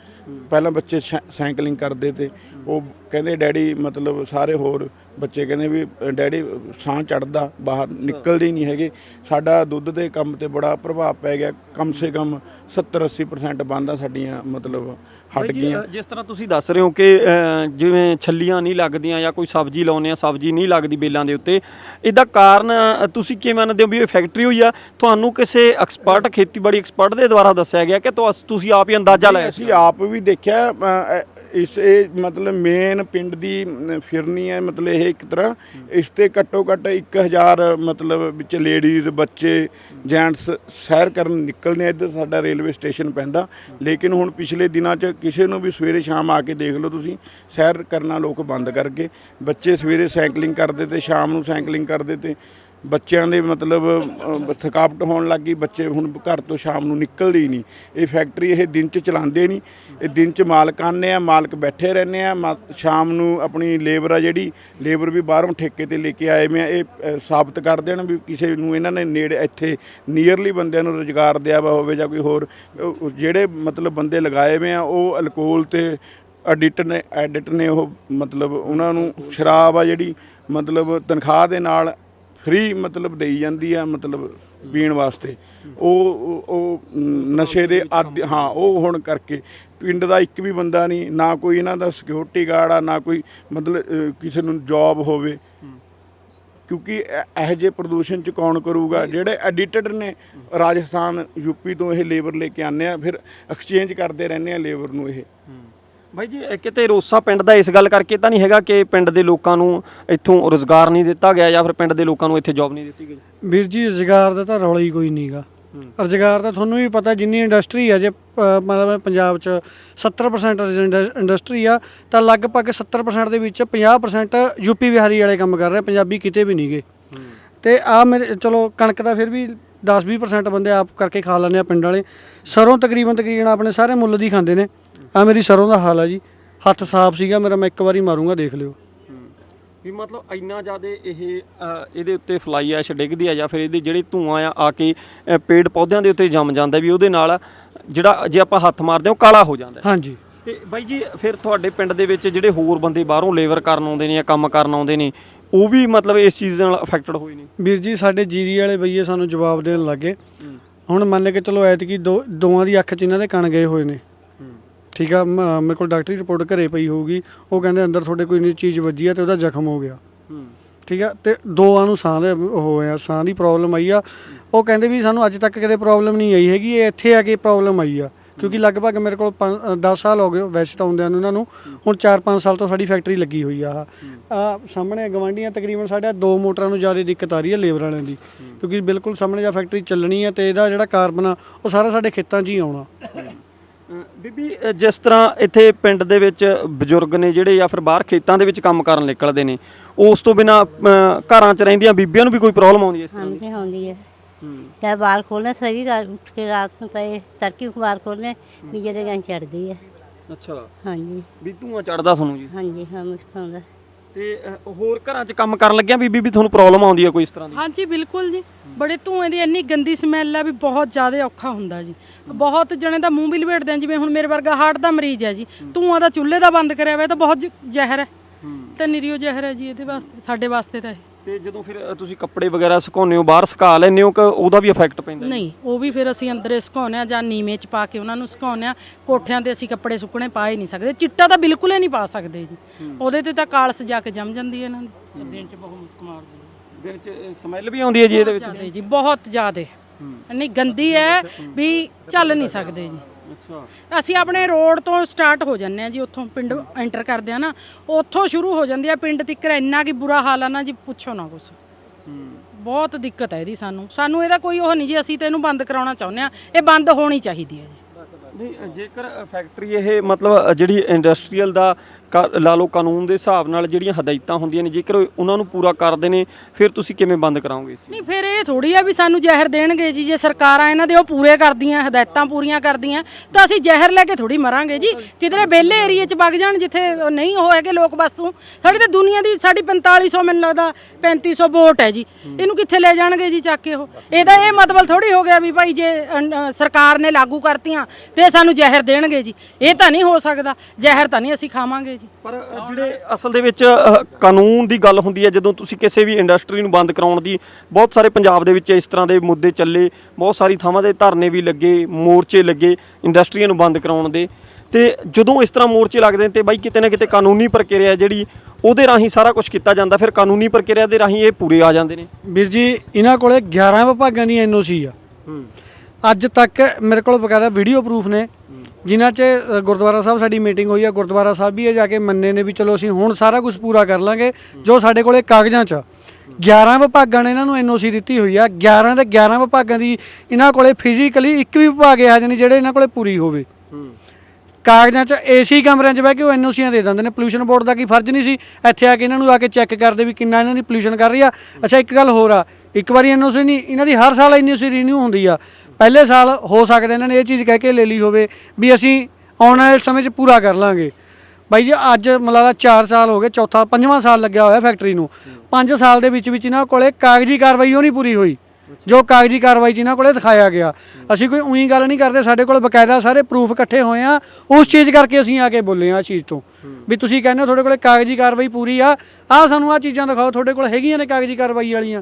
ਪਹਿਲਾਂ ਬੱਚੇ ਸਾਈ- ਸਾਈਕਲਿੰਗ ਕਰਦੇ ਤੇ ਉਹ ਕਹਿੰਦੇ ਡੈਡੀ ਮਤਲਬ ਸਾਰੇ ਹੋਰ ਬੱਚੇ ਕਹਿੰਦੇ ਵੀ ਡੈਡੀ ਸਾਹ ਚੜਦਾ ਬਾਹਰ ਨਿਕਲਦੇ ਹੀ ਨਹੀਂ ਹੈਗੇ। ਸਾਡਾ ਦੁੱਧ ਦੇ ਕੰਮ ਤੇ ਬੜਾ ਪ੍ਰਭਾਵ ਪੈ ਗਿਆ ਕਮ ਸੇ ਕਮ 70 80% ਬੰਦਾ ਸਾਡੀਆਂ ਮਤਲਬ ਹਟ ਬਾਈ ਜੀ, ਗਈਆਂ। ਅ, ਜਿਸ ਤਰ੍ਹਾਂ ਤੁਸੀਂ ਦੱਸ ਰਹੇ ਹੋ ਕਿ ਅ, ਜਿਵੇਂ ਛੱਲੀਆਂ ਨਹੀਂ ਲੱਗਦੀਆਂ ਜਾਂ ਕੋਈ ਸਬਜ਼ੀ ਲਾਉਂਦੇ ਆ ਸਬਜ਼ੀ ਨਹੀਂ ਲੱਗਦੀ ਬੇਲਾਂ ਦੇ ਉੱਤੇ ਇਹਦਾ ਕਾਰਨ ਅ, ਤੁਸੀਂ ਕੀ ਮੰਨਦੇ ਹੋ ਵੀ ਇਹ ਫੈਕਟਰੀ ਹੋਈ ਆ? ਤੁਹਾਨੂੰ ਕਿਸੇ ਐਕਸਪਰਟ ਖੇਤੀਬਾੜੀ ਐਕਸਪਰਟ ਦੇ ਦੁਆਰਾ ਦੱਸਿਆ ਗਿਆ ਕਿ ਤੁਹਾ- ਤੁਸੀਂ ਆਪ ਹੀ ਅੰਦਾਜ਼ਾ ਲਾਇਆ ਸੀ ਅਸੀਂ ਆਪ ਵੀ ਦੇਖਿਆ ਅ, ਅ, ਇਸ ਇਹ ਮਤਲਬ ਮੇਨ ਪਿੰਡ ਦੀ ਫਿਰਨੀ ਹੈ, ਮਤਲਬ ਇਹ ਇੱਕ ਤਰ੍ਹਾਂ। ਇਸ ਤੇ ਘੱਟੋ ਘੱਟ 1000 ਮਤਲਬ ਵਿੱਚ ਲੇਡੀਜ਼ ਬੱਚੇ ਜੈਂਟਸ ਸੈਰ ਕਰਨ ਨਿਕਲਦੇ ਆ। ਇੱਧਰ ਸਾਡਾ ਰੇਲਵੇ ਸਟੇਸ਼ਨ ਪੈਂਦਾ। ਲੇਕਿਨ ਹੁਣ ਪਿਛਲੇ ਦਿਨਾਂ 'ਚ ਕਿਸੇ ਨੂੰ ਵੀ ਸਵੇਰੇ ਸ਼ਾਮ ਆ ਕੇ ਦੇਖ ਲਓ ਤੁਸੀਂ, ਸੈਰ ਕਰਨਾ ਲੋਕ ਬੰਦ ਕਰਕੇ ਬੱਚੇ ਸਵੇਰੇ ਸਾਈਕਲਿੰਗ ਕਰਦੇ ਤੇ ਸ਼ਾਮ ਨੂੰ ਸਾਈਕਲਿੰਗ ਕਰਦੇ ਤੇ ਬੱਚਿਆਂ ਦੇ ਮਤਲਬ ਅ, ਥਕਾਵਟ ਹੋਣ ਲੱਗ ਗਈ ਬੱਚੇ ਹੁਣ ਘਰ ਤੋਂ ਸ਼ਾਮ ਨੂੰ ਨਿਕਲਦੇ ਹੀ ਨਹੀਂ। ਇਹ ਫੈਕਟਰੀ ਇਹ ਦਿਨ 'ਚ ਚਲਾਉਂਦੇ ਨਹੀਂ। ਇਹ ਦਿਨ 'ਚ ਮਾਲਕ ਆਉਂਦੇ ਆ ਮਾਲਕ ਬੈਠੇ ਰਹਿੰਦੇ ਆ ਮਾ- ਸ਼ਾਮ ਨੂੰ ਆਪਣੀ ਲੇਬਰ ਆ ਜਿਹੜੀ ਲੇਬਰ ਵੀ ਬਾਹਰੋਂ ਠੇਕੇ ਤੇ ਲੈ ਕੇ ਆਏ ਮੈਂ ਇਹ ਅ, ਸਾਬਤ ਕਰ ਦੇਣ ਵੀ ਕਿਸੇ ਨੂੰ ਇਹਨਾਂ ਨੇ ਨੇੜੇ ਇੱਥੇ ਨੀਅਰਲੀ ਬੰਦਿਆਂ ਨੂੰ ਰੁਜ਼ਗਾਰ ਦਿਆ ਵਾ ਹੋਵੇ ਜਾਂ ਕੋਈ ਹੋਰ ਉਹ- ਉਹ ਜਿਹੜੇ ਮਤਲਬ ਬੰਦੇ ਲਗਾਏ ਹੋਏ ਆ ਉਹ ਅਲਕੋਹਲ ਤੇ ਐਡਿਟ ਨੇ ਐਡਿਟ ਨੇ ਉਹ ਮਤਲਬ ਉਹਨਾਂ ਨੂੰ ਸ਼ਰਾਬ ਆ ਜਿਹੜੀ ਮਤਲਬ ਤਨਖਾਹ ਦੇ ਨਾਲ ਫ੍ਰੀ ਮਤਲਬ ਦੇਈ ਜਾਂਦੀ ਆ, ਮਤਲਬ ਪੀਣ ਵਾਸਤੇ। ਉਹ, ਉਹ- ਨਸ਼ੇ ਦੇ ਆਦੀ ਹਾਂ, ਉਹ ਹੁਣ ਕਰਕੇ ਪਿੰਡ ਦਾ ਇੱਕ ਵੀ ਬੰਦਾ ਨਹੀਂ, ਨਾ ਕੋਈ ਇਹਨਾਂ ਦਾ ਸਿਕਿਉਰਿਟੀ ਗਾਰਡ ਆ, ਨਾ ਕੋਈ ਮਤਲਬ ਕਿਸੇ ਨੂੰ ਜੌਬ ਹੋਵੇ। ਕਿਉਂਕਿ ਇਹ- ਇਹੋ ਜਿਹੇ ਪ੍ਰਦੂਸ਼ਣ ਚ ਕੌਣ ਕਰੂਗਾ? ਜਿਹੜੇ ਐਡੀਟਡ ਨੇ, ਰਾਜਸਥਾਨ ਯੂਪੀ ਤੋਂ ਇਹ ਲੇਬਰ ਲੈ ਕੇ ਆਉਂਦੇ ਆ, ਫਿਰ ਐਕਸਚੇਂਜ ਕਰਦੇ ਰਹਿੰਦੇ ਆ ਲੇਬਰ ਨੂੰ ਇਹ। ਬਾਈ ਜੀ ਇਹ ਕਿਤੇ ਰੋਸਾ ਪਿੰਡ ਦਾ ਇਸ ਗੱਲ ਕਰਕੇ ਤਾਂ ਨਹੀਂ ਹੈਗਾ ਕਿ ਪਿੰਡ ਦੇ ਲੋਕਾਂ ਨੂੰ ਇੱਥੋਂ ਰੋਜ਼ਗਾਰ ਨਹੀਂ ਦਿੱਤਾ ਗਿਆ ਜਾਂ ਫਿਰ ਪਿੰਡ ਦੇ ਲੋਕਾਂ ਨੂੰ ਇੱਥੇ ਜੌਬ ਨਹੀਂ ਦਿੱਤੀ ਗਈ? ਵੀਰ ਜੀ ਰੁਜ਼ਗਾਰ ਦਾ ਤਾਂ ਰੌਲਾ ਹੀ ਕੋਈ ਨਹੀਂਗਾ ਰੁਜ਼ਗਾਰ ਦਾ ਤੁਹਾਨੂੰ ਵੀ ਪਤਾ ਜਿੰਨੀ ਇੰਡਸਟਰੀ ਹੈ ਜੇ ਮਤਲਬ ਪੰਜਾਬ 'ਚ 70% ਰੈਜ਼ੀਡੈਂਟ ਇੰਡਸਟਰੀ ਆ ਤਾਂ ਲਗਭਗ 70% ਦੇ ਵਿੱਚ 50% ਯੂਪੀ ਬਿਹਾਰੀ ਵਾਲੇ ਕੰਮ ਕਰ ਰਹੇ ਪੰਜਾਬੀ ਕਿਤੇ ਵੀ ਨਹੀਂਗੇ ਤੇ ਆ ਮੇਰੇ ਚਲੋ ਕਣਕ ਦਾ ਫਿਰ ਵੀ 10-20% ਬੰਦੇ ਆਪ ਕਰਕੇ ਖਾ ਲੈਂਦੇ ਆ ਪਿੰਡ ਵਾਲੇ। ਸਰੋਂ ਤਕਰੀਬਨ ਤਕਰੀਬਨ ਆਪਣੇ ਸਾਰੇ ਮੁੱਲ ਦੀ ਖਾਂਦੇ ਨੇ। ਆ ਮੇਰੀ ਸਰੋਂ ਦਾ ਹਾਲ ਆ ਜੀ। ਹੱਥ ਸਾਫ਼ ਸੀਗਾ ਮੇਰਾ ਮੈਂ ਇੱਕ ਵਾਰੀ ਮਾਰੂੰਗਾ ਦੇਖ ਲਿਓ। ਵੀ ਮਤਲਬ ਇੰਨਾ ਜ਼ਿਆਦਾ ਇਹ ਅ, ਇਹਦੇ ਉੱਤੇ ਫਲਾਈ ਐਸ਼ ਡਿੱਗਦੀ ਆ ਜਾਂ ਫਿਰ ਇਹਦੇ ਜਿਹੜੇ ਧੂਆਂ ਆ ਆ ਕੇ ਅ, ਪੇੜ ਪੌਦਿਆਂ ਦੇ ਉੱਤੇ ਜੰਮ ਜਾਂਦਾ ਵੀ ਉਹਦੇ ਨਾਲ ਜਿਹੜਾ ਜੇ ਆਪਾਂ ਹੱਥ ਮਾਰਦੇ ਹਾਂ ਉਹ ਕਾਲਾ ਹੋ ਜਾਂਦਾ। ਹੈ। ਹਾਂਜੀ। ਤੇ ਬਾਈ ਜੀ ਫਿਰ ਤੁਹਾਡੇ ਪਿੰਡ ਦੇ ਵਿੱਚ ਜਿਹੜੇ ਹੋਰ ਬੰਦੇ ਬਾਹਰੋਂ ਲੇਬਰ ਕਰਨ ਆਉਂਦੇ ਨੇ ਜਾਂ ਕੰਮ ਕਰਨ ਆਉਂਦੇ ਨੇ ਉਹ ਵੀ ਮਤਲਬ ਇਸ ਚੀਜ਼ ਨਾਲ ਅਫੈਕਟਡ ਹੋਏ ਨੇ? ਵੀਰ ਜੀ ਸਾਡੇ ਜੀਰੀ ਵਾਲੇ ਬਈਏ ਸਾਨੂੰ ਜਵਾਬ ਦੇਣ ਲੱਗੇ। ਹੁਣ ਮੰਨ ਕੇ ਚਲੋ ਐਤਕੀ ਦੋ ਦੋਵਾਂ ਦੀ ਅੱਖ 'ਚ ਇਹਨਾਂ ਦੇ ਕਣ ਗਏ ਹੋਏ ਨੇ। ਠੀਕ ਆ ਮ- ਮੇਰੇ ਕੋਲ ਡਾਕਟਰੀ ਰਿਪੋਰਟ ਘਰੇ ਪਈ ਹੋਊਗੀ ਉਹ ਕਹਿੰਦੇ ਅੰਦਰ ਤੁਹਾਡੇ ਕੋਈ ਨਹੀਂ ਚੀਜ਼ ਵੱਜੀ ਆ ਤੇ ਉਹਦਾ ਜ਼ਖਮ ਹੋ ਗਿਆ। ਠੀਕ ਆ ਤੇ ਦੋਆਂ ਨੂੰ ਸਾਹ ਦੇ ਉਹ ਹੋਇਆ ਸਾਹ ਦੀ ਪ੍ਰੋਬਲਮ ਆਈ ਆ। ਉਹ ਕਹਿੰਦੇ ਵੀ ਸਾਨੂੰ ਅੱਜ ਤੱਕ ਕਦੇ ਪ੍ਰੋਬਲਮ ਨਹੀਂ ਆਈ ਹੈਗੀ ਇਹ ਇੱਥੇ ਆ ਕੇ ਪ੍ਰੋਬਲਮ ਆਈ ਆ। ਕਿਉਂਕਿ ਲਗਭਗ ਮੇਰੇ ਕੋਲ 10 ਸਾਲ ਹੋ ਗਏ ਵੈਸੇ ਤਾਂ ਆਉਂਦਿਆਂ ਨੂੰ ਇਹਨਾਂ ਨੂੰ ਹੁਣ 4-5 ਸਾਲ ਤੋਂ ਸਾਡੀ ਫੈਕਟਰੀ ਲੱਗੀ ਹੋਈ ਆ ਆ ਸਾਹਮਣੇ ਗਵਾਂਢੀਆਂ ਤਕਰੀਬਨ ਸਾਡੇ ਆਹ ਦੋ ਮੋਟਰਾਂ ਨੂੰ ਜ਼ਿਆਦਾ ਦਿੱਕਤ ਆ ਰਹੀ ਹੈ ਲੇਬਰ ਵਾਲਿਆਂ ਦੀ। ਕਿਉਂਕਿ ਬਿਲਕੁਲ ਸਾਹਮਣੇ ਜਾਂ ਫੈਕਟਰੀ ਚੱਲਣੀ ਹੈ ਤੇ ਇਹਦਾ ਜਿਹੜਾ ਕਾਰਬਨ ਆ ਉਹ ਸਾਰਾ ਸਾਡੇ ਖੇਤਾਂ 'ਚ ਹੀ ਆਉਣਾ। ਬੀਬੀ ਜਿਸ ਤਰ੍ਹਾਂ ਇੱਥੇ ਪਿੰਡ ਦੇ ਵਿੱਚ ਬਜ਼ੁਰਗ ਨੇ ਜਿਹੜੇ ਜਾਂ ਫਿਰ ਬਾਹਰ ਖੇਤਾਂ ਦੇ ਵਿੱਚ ਕੰਮ ਕਰਨ ਨਿਕਲਦੇ ਨੇ ਉਸ ਤੋਂ ਬਿਨਾ ਘਰਾਂ 'ਚ ਰਹਿੰਦੀਆਂ ਬੀਬੀਆਂ ਨੂੰ ਵੀ ਕੋਈ ਪ੍ਰੋਬਲਮ ਆਉਂਦੀ ਹੈ ਇਸ ਤਰ੍ਹਾਂ ਹਾਂਜੀ ਆਉਂਦੀ ਹੈ। ਚਾਹੇ ਬਾਲ ਖੋਲਣੇ ਸਵੇਰੀ ਰਾਤ ਉੱਠ ਕੇ ਰਾਤ ਨੂੰ ਪਏ ਤੜਕੀ ਅਖਬਾਰ ਖੋਲਣੇ ਵੀ ਜਿਹਦੇ ਗਾਂ ਚੜਦੀ ਹੈ। ਅੱਛਾ। ਹਾਂਜੀ। ਵੀ ਧੂਆਂ ਚੜਦਾ ਤੁਹਾਨੂੰ ਜੀ? ਹਾਂਜੀ ਹਾਂ ਆਉਂਦਾ। ਤੇ ਅ, ਹੋਰ ਘਰਾਂ 'ਚ ਕੰਮ ਕਰਨ ਲੱਗਿਆ ਬੀਬੀ ਵੀ ਤੁਹਾਨੂੰ ਪ੍ਰੋਬਲਮ ਆਉਂਦੀ ਹੈ ਕੋਈ ਇਸ ਤਰ੍ਹਾਂ ਦੀ? ਹਾਂਜੀ ਬਿਲਕੁਲ ਜੀ। ਬੜੇ ਧੂਏ ਦੀ ਇੰਨੀ ਗੰਦੀ ਸਮੈਲ ਆ ਵੀ ਬਹੁਤ ਜ਼ਿਆਦਾ ਔਖਾ ਹੁੰਦਾ ਜੀ। ਬਹੁਤ ਜਣੇ ਦਾ ਮੂੰਹ ਵੀ ਲਪੇਟਦੇ ਆ ਜਿਵੇਂ ਹੁਣ ਮੇਰੇ ਵਰਗਾ ਹਾਰਟ ਦਾ ਮਰੀਜ਼ ਹੈ ਜੀ। ਧੂਆਂ ਦਾ ਚੁੱਲ੍ਹੇ ਦਾ ਬੰਦ ਕਰਿਆ ਹੋਇਆ ਇਹ ਤਾਂ ਬਹੁਤ ਜ- ਜ਼ਹਿਰ ਹੈ। ਤਾਂ ਨਿਰੀਓ ਜ਼ਹਿਰ ਹੈ ਜੀ ਇਹਦੇ ਵਾਸਤੇ ਸਾਡੇ ਵਾਸਤੇ ਤਾਂ ਇਹ। ਤੇ ਜਦੋਂ ਫਿਰ ਅ, ਤੁਸੀਂ ਕੱਪੜੇ ਵਗੈਰਾ ਸੁਕਾਉਂਦੇ ਹੋ ਬਾਹਰ ਸੁਕਾ ਲੈਂਦੇ ਹੋ ਕਿ ਉਹਦਾ ਵੀ ਇਫੈਕਟ ਪੈਂਦਾ? ਨਹੀਂ ਉਹ ਵੀ ਫਿਰ ਅਸੀਂ ਅੰਦਰੇ ਸੁਕਾਉਂਦੇ ਆ ਜਾਂ ਨੀਵੇਂ ਚ ਪਾ ਕੇ ਉਹਨਾਂ ਨੂੰ ਸੁਕਾਉਂਦੇ ਆ ਕੋਠਿਆਂ ਤੇ ਅਸੀਂ ਕੱਪੜੇ ਸੁੱਕਣੇ ਪਾ ਹੀ ਨਹੀਂ ਸਕਦੇ। ਚਿੱਟਾ ਤਾਂ ਬਿਲਕੁਲ ਹੀ ਨਹੀਂ ਪਾ ਸਕਦੇ ਜੀ। ਉਹਦੇ ਤੇ ਤਾਂ ਕਾਲਸ ਜਾ ਕੇ ਜੰਮ ਜਾਂਦੀ ਹੈ ਇਹਨਾਂ ਦੀ। ਦਿਨ ਚ ਬਹੁਤ ਮੁਸਕ ਮਾਰਦੀ ਦਿਨ 'ਚ ਸਮੈਲ ਵੀ ਆਉਂਦੀ ਹੈ ਜੀ ਇਹਦੇ ਵਿੱਚ? ਜ਼ਿਆਦੇ ਜੀ ਬਹੁਤ ਜ਼ਿਆਦੇ। ਇੰਨੀ ਗੰਦੀ ਹੈ ਵੀ ਚੱਲ ਨਹੀਂ ਸਕਦੇ ਜੀ। ਅੱਛਾ। ਅਸੀਂ ਆਪਣੇ ਰੋਡ ਤੋਂ ਸਟਾਰਟ ਹੋ ਜੰਨੇ ਆ ਜੀ ਉੱਥੋਂ ਪਿੰਡ ਐਂਟਰ ਕਰਦੇ ਆ ਨਾ ਉੱਥੋਂ ਸ਼ੁਰੂ ਹੋ ਜਾਂਦੀ ਆ ਪਿੰਡ ਤੱਕ ਇੰਨਾ ਕੀ ਬੁਰਾ ਹਾਲ ਆ ਨਾ ਜੀ ਪੁੱਛੋ ਨਾ ਕੁਛ। ਬਹੁਤ ਦਿੱਕਤ ਹੈ ਇਹਦੀ ਸਾਨੂੰ। ਸਾਨੂੰ ਇਹਦਾ ਕੋਈ ਉਹ ਨਹੀਂ ਜੀ ਅਸੀਂ ਤੇ ਇਹਨੂੰ ਬੰਦ ਕਰਾਉਣਾ ਚਾਹੁੰਦੇ ਆ ਇਹ ਬੰਦ ਹੋਣੀ ਚਾਹੀਦੀ ਹੈ ਜੀ। ਨਹੀਂ ਜੇਕਰ ਫੈਕਟਰੀ ਇਹ ਮਤਲਬ ਜਿਹੜੀ ਇੰਡਸਟਰੀਅਲ ਦਾ ਕ- ਲਾ ਲਓ ਕਾਨੂੰਨ ਦੇ ਹਿਸਾਬ ਨਾਲ ਜਿਹੜੀਆਂ ਹਦਾਇਤਾਂ ਹੁੰਦੀਆਂ ਨੇ ਜੇਕਰ ਉਹਨਾਂ ਨੂੰ ਪੂਰਾ ਕਰਦੇ ਨੇ ਫਿਰ ਤੁਸੀਂ ਕਿਵੇਂ ਬੰਦ ਕਰਾਓਗੇ ਇਸ ਨਹੀਂ ਫਿਰ ਇਹ ਥੋੜੀ ਆ ਵੀ ਸਾਨੂੰ ਜ਼ਹਿਰ ਦੇਣਗੇ ਜੀ। ਜੇ ਸਰਕਾਰਾਂ ਇਹਨਾਂ ਦੇ ਉਹ ਪੂਰੇ ਕਰਦੀਆਂ ਹਦਾਇਤਾਂ ਪੂਰੀਆਂ ਕਰਦੀਆਂ ਤਾਂ ਅਸੀਂ ਜ਼ਹਿਰ ਲੈ ਕੇ ਥੋੜੀ ਮਰਾਂਗੇ ਜੀ। ਕਿਧਰੇ ਵਿਹਲੇ ਏਰੀਏ 'ਚ ਵਗ ਜਾਣ ਜਿੱਥੇ ਉਹ ਨਹੀਂ ਉਹ ਹੈਗੇ ਲੋਕ ਬਸੂ ਸਾਡੀ ਤਾਂ ਦੁਨੀਆ ਦੀ ਸਾਡੀ 4500 ਮੈਨੂੰ ਲੱਗਦਾ 3500 ਵੋਟ ਹੈ ਜੀ। ਇਹਨੂੰ ਕਿੱਥੇ ਲੈ ਜਾਣਗੇ ਜੀ ਚੱਕ ਕੇ ਉਹ? ਇਹਦਾ ਇਹ ਮਤਲਬ ਥੋੜੀ ਹੋ ਗਿਆ ਵੀ ਭਾਈ ਜੇ ਅ, ਅ, ਸਰਕਾਰ ਨੇ ਲਾਗੂ ਕਰਤੀਆਂ ਤੇ ਸਾਨੂੰ ਜ਼ਹਿਰ ਦੇਣਗੇ ਜੀ। ਇਹ ਤਾਂ ਨਹੀਂ ਹੋ ਸਕਦਾ। ਜ਼ਹਿਰ ਤਾਂ ਨਹੀਂ ਅਸੀਂ ਖਾਵਾਂਗੇ ਜੀ। ਪਰ ਅ, ਜਿਹੜੇ ਅਸਲ ਦੇ ਵਿੱਚ ਅ, ਕਾਨੂੰਨ ਦੀ ਗੱਲ ਹੁੰਦੀ ਹੈ ਜਦੋਂ ਤੁਸੀਂ ਕਿਸੇ ਵੀ ਇੰਡਸਟਰੀ ਨੂੰ ਬੰਦ ਕਰਾਉਣ ਦੀ ਬਹੁਤ ਸਾਰੇ ਪੰਜਾਬ ਦੇ ਵਿੱਚ ਇਸ ਤਰ੍ਹਾਂ ਦੇ ਮੁੱਦੇ ਚੱਲੇ ਬਹੁਤ ਸਾਰੀ ਥਾਵਾਂ ਦੇ ਧਰਨੇ ਵੀ ਲੱਗੇ ਮੋਰਚੇ ਲੱਗੇ ਇੰਡਸਟਰੀਆਂ ਨੂੰ ਬੰਦ ਕਰਾਉਣ ਦੇ। ਤੇ ਜਦੋਂ ਇਸ ਤਰ੍ਹਾਂ ਮੋਰਚੇ ਲੱਗਦੇ ਨੇ ਤੇ ਬਾਈ ਕਿਤੇ ਨਾ ਕਿਤੇ ਕਾਨੂੰਨੀ ਪ੍ਰਕਿਰਿਆ ਜਿਹੜੀ ਉਹਦੇ ਰਾਹੀਂ ਸਾਰਾ ਕੁਝ ਕੀਤਾ ਜਾਂਦਾ ਫਿਰ ਕਾਨੂੰਨੀ ਪ੍ਰਕਿਰਿਆ ਦੇ ਰਾਹੀਂ ਇਹ ਪੂਰੇ ਆ ਜਾਂਦੇ ਨੇ। ਵੀਰ ਜੀ ਇਹਨਾਂ ਕੋਲੇ 11 ਵਿਭਾਗਾਂ ਦੀ ਐਨਓਸੀ ਆ। ਅੱਜ ਤੱਕ ਮੇਰੇ ਕੋਲ ਬਕਾਇਦਾ ਵੀਡੀਓ ਪ੍ਰੂਫ ਨੇ। ਜਿਨ੍ਹਾਂ 'ਚ ਅ, ਗੁਰਦੁਆਰਾ ਸਾਹਿਬ ਸਾਡੀ ਮੀਟਿੰਗ ਹੋਈ ਆ ਗੁਰਦੁਆਰਾ ਸਾਹਿਬ ਵੀ ਇਹ ਜਾ ਕੇ ਮੰਨੇ ਨੇ ਵੀ ਚਲੋ ਅਸੀਂ ਹੁਣ ਸਾਰਾ ਕੁਝ ਪੂਰਾ ਕਰ ਲਾਂਗੇ ਜੋ ਸਾਡੇ ਕੋਲੇ ਕਾਗਜ਼ਾਂ 'ਚ ਆ। 11 ਵਿਭਾਗਾਂ ਨੇ ਇਹਨਾਂ ਨੂੰ ਐਨਓਸੀ ਦਿੱਤੀ ਹੋਈ ਆ 11 ਦੇ 11 ਵਿਭਾਗਾਂ ਦੀ ਇਹਨਾਂ ਕੋਲੇ ਫਿਜ਼ੀਕਲੀ ਇੱਕ ਵੀ ਵਿਭਾਗ ਇਹੋ ਜਿਹਾ ਨਹੀਂ ਜਿਹੜੇ ਇਹਨਾਂ ਕੋਲੇ ਪੂਰੀ ਹੋਵੇ। ਕਾਗਜ਼ਾਂ 'ਚ ਏਸੀ ਕਮਰਿਆਂ 'ਚ ਬਹਿ ਕੇ ਉਹ ਐਨਓਸੀਆਂ ਦੇ ਦਿੰਦੇ ਨੇ ਪੋਲੂਸ਼ਨ ਬੋਰਡ ਦਾ ਕੀ ਫਰਜ਼ ਨਹੀਂ ਸੀ? ਇੱਥੇ ਆ ਕੇ ਇਹਨਾਂ ਨੂੰ ਆ ਕੇ ਚੈੱਕ ਕਰਦੇ ਵੀ ਕਿੰਨਾ ਇਹਨਾਂ ਦੀ ਪੋਲੂਸ਼ਨ ਕਰ ਰਹੀ ਆ। ਅੱਛਾ ਇੱਕ ਗੱਲ ਹੋਰ ਆ ਇੱਕ ਵਾਰੀ ਐਨਓਸੀ ਨਹੀਂ ਇਹਨਾਂ ਦੀ ਹਰ ਸਾਲ ਐਨਓਸੀ ਰੀਨਿਊ ਹੁੰਦੀ ਆ। ਪਹਿਲੇ ਸਾਲ ਹੋ ਸਕਦਾ ਇਹਨਾਂ ਨੇ, ਇਹ ਚੀਜ਼ ਕਹਿ ਕੇ ਲੈ ਲਈ ਹੋਵੇ ਵੀ ਅਸੀਂ ਆਉਣ ਵਾਲੇ ਸਮੇਂ 'ਚ ਪੂਰਾ ਕਰ ਲਾਂਗੇ। ਬਾਈ ਜੀ, ਅੱਜ ਮਲਾਦਾ 4 ਸਾਲ ਹੋ ਗਏ, ਚੌਥਾ, ਪੰਜਵਾਂ ਸਾਲ ਲੱਗਿਆ ਹੋਇਆ ਫੈਕਟਰੀ ਨੂੰ। 5 ਸਾਲ ਦੇ ਵਿੱਚ ਵਿੱਚ ਇਹਨਾਂ ਕੋਲੇ ਕਾਗਜ਼ੀ ਕਾਰਵਾਈ ਉਹ ਨਹੀਂ ਪੂਰੀ ਹੋਈ। ਜੋ ਕਾਗਜ਼ੀ ਕਾਰਵਾਈ 'ਚ ਇਹਨਾਂ ਕੋਲੇ ਦਿਖਾਇਆ ਗਿਆ। ਅਸੀਂ ਕੋਈ ਉਹੀ ਗੱਲ ਨਹੀਂ ਕਰਦੇ, ਸਾਡੇ ਕੋਲ ਬਕਾਇਦਾ ਸਾਰੇ ਪ੍ਰੂਫ ਇਕੱਠੇ ਹੋਏ ਆ। ਉਸ ਚੀਜ਼ ਕਰਕੇ ਅਸੀਂ ਆ ਕੇ ਬੋਲੇ ਆ ਚੀਜ਼ ਤੋਂ। ਵੀ ਤੁਸੀਂ ਕਹਿੰਦੇ ਹੋ ਤੁਹਾਡੇ ਕੋਲੇ ਕਾਗਜ਼ੀ ਕਾਰਵਾਈ ਪੂਰੀ ਆ। ਆ ਸਾਨੂੰ ਆ ਚੀਜ਼ਾਂ ਦਿਖਾਓ, ਤੁਹਾਡੇ ਕੋਲ ਹੈਗੀਆਂ ਨੇ ਕਾਗਜ਼ੀ ਕਾਰਵਾਈ ਵਾਲੀਆਂ?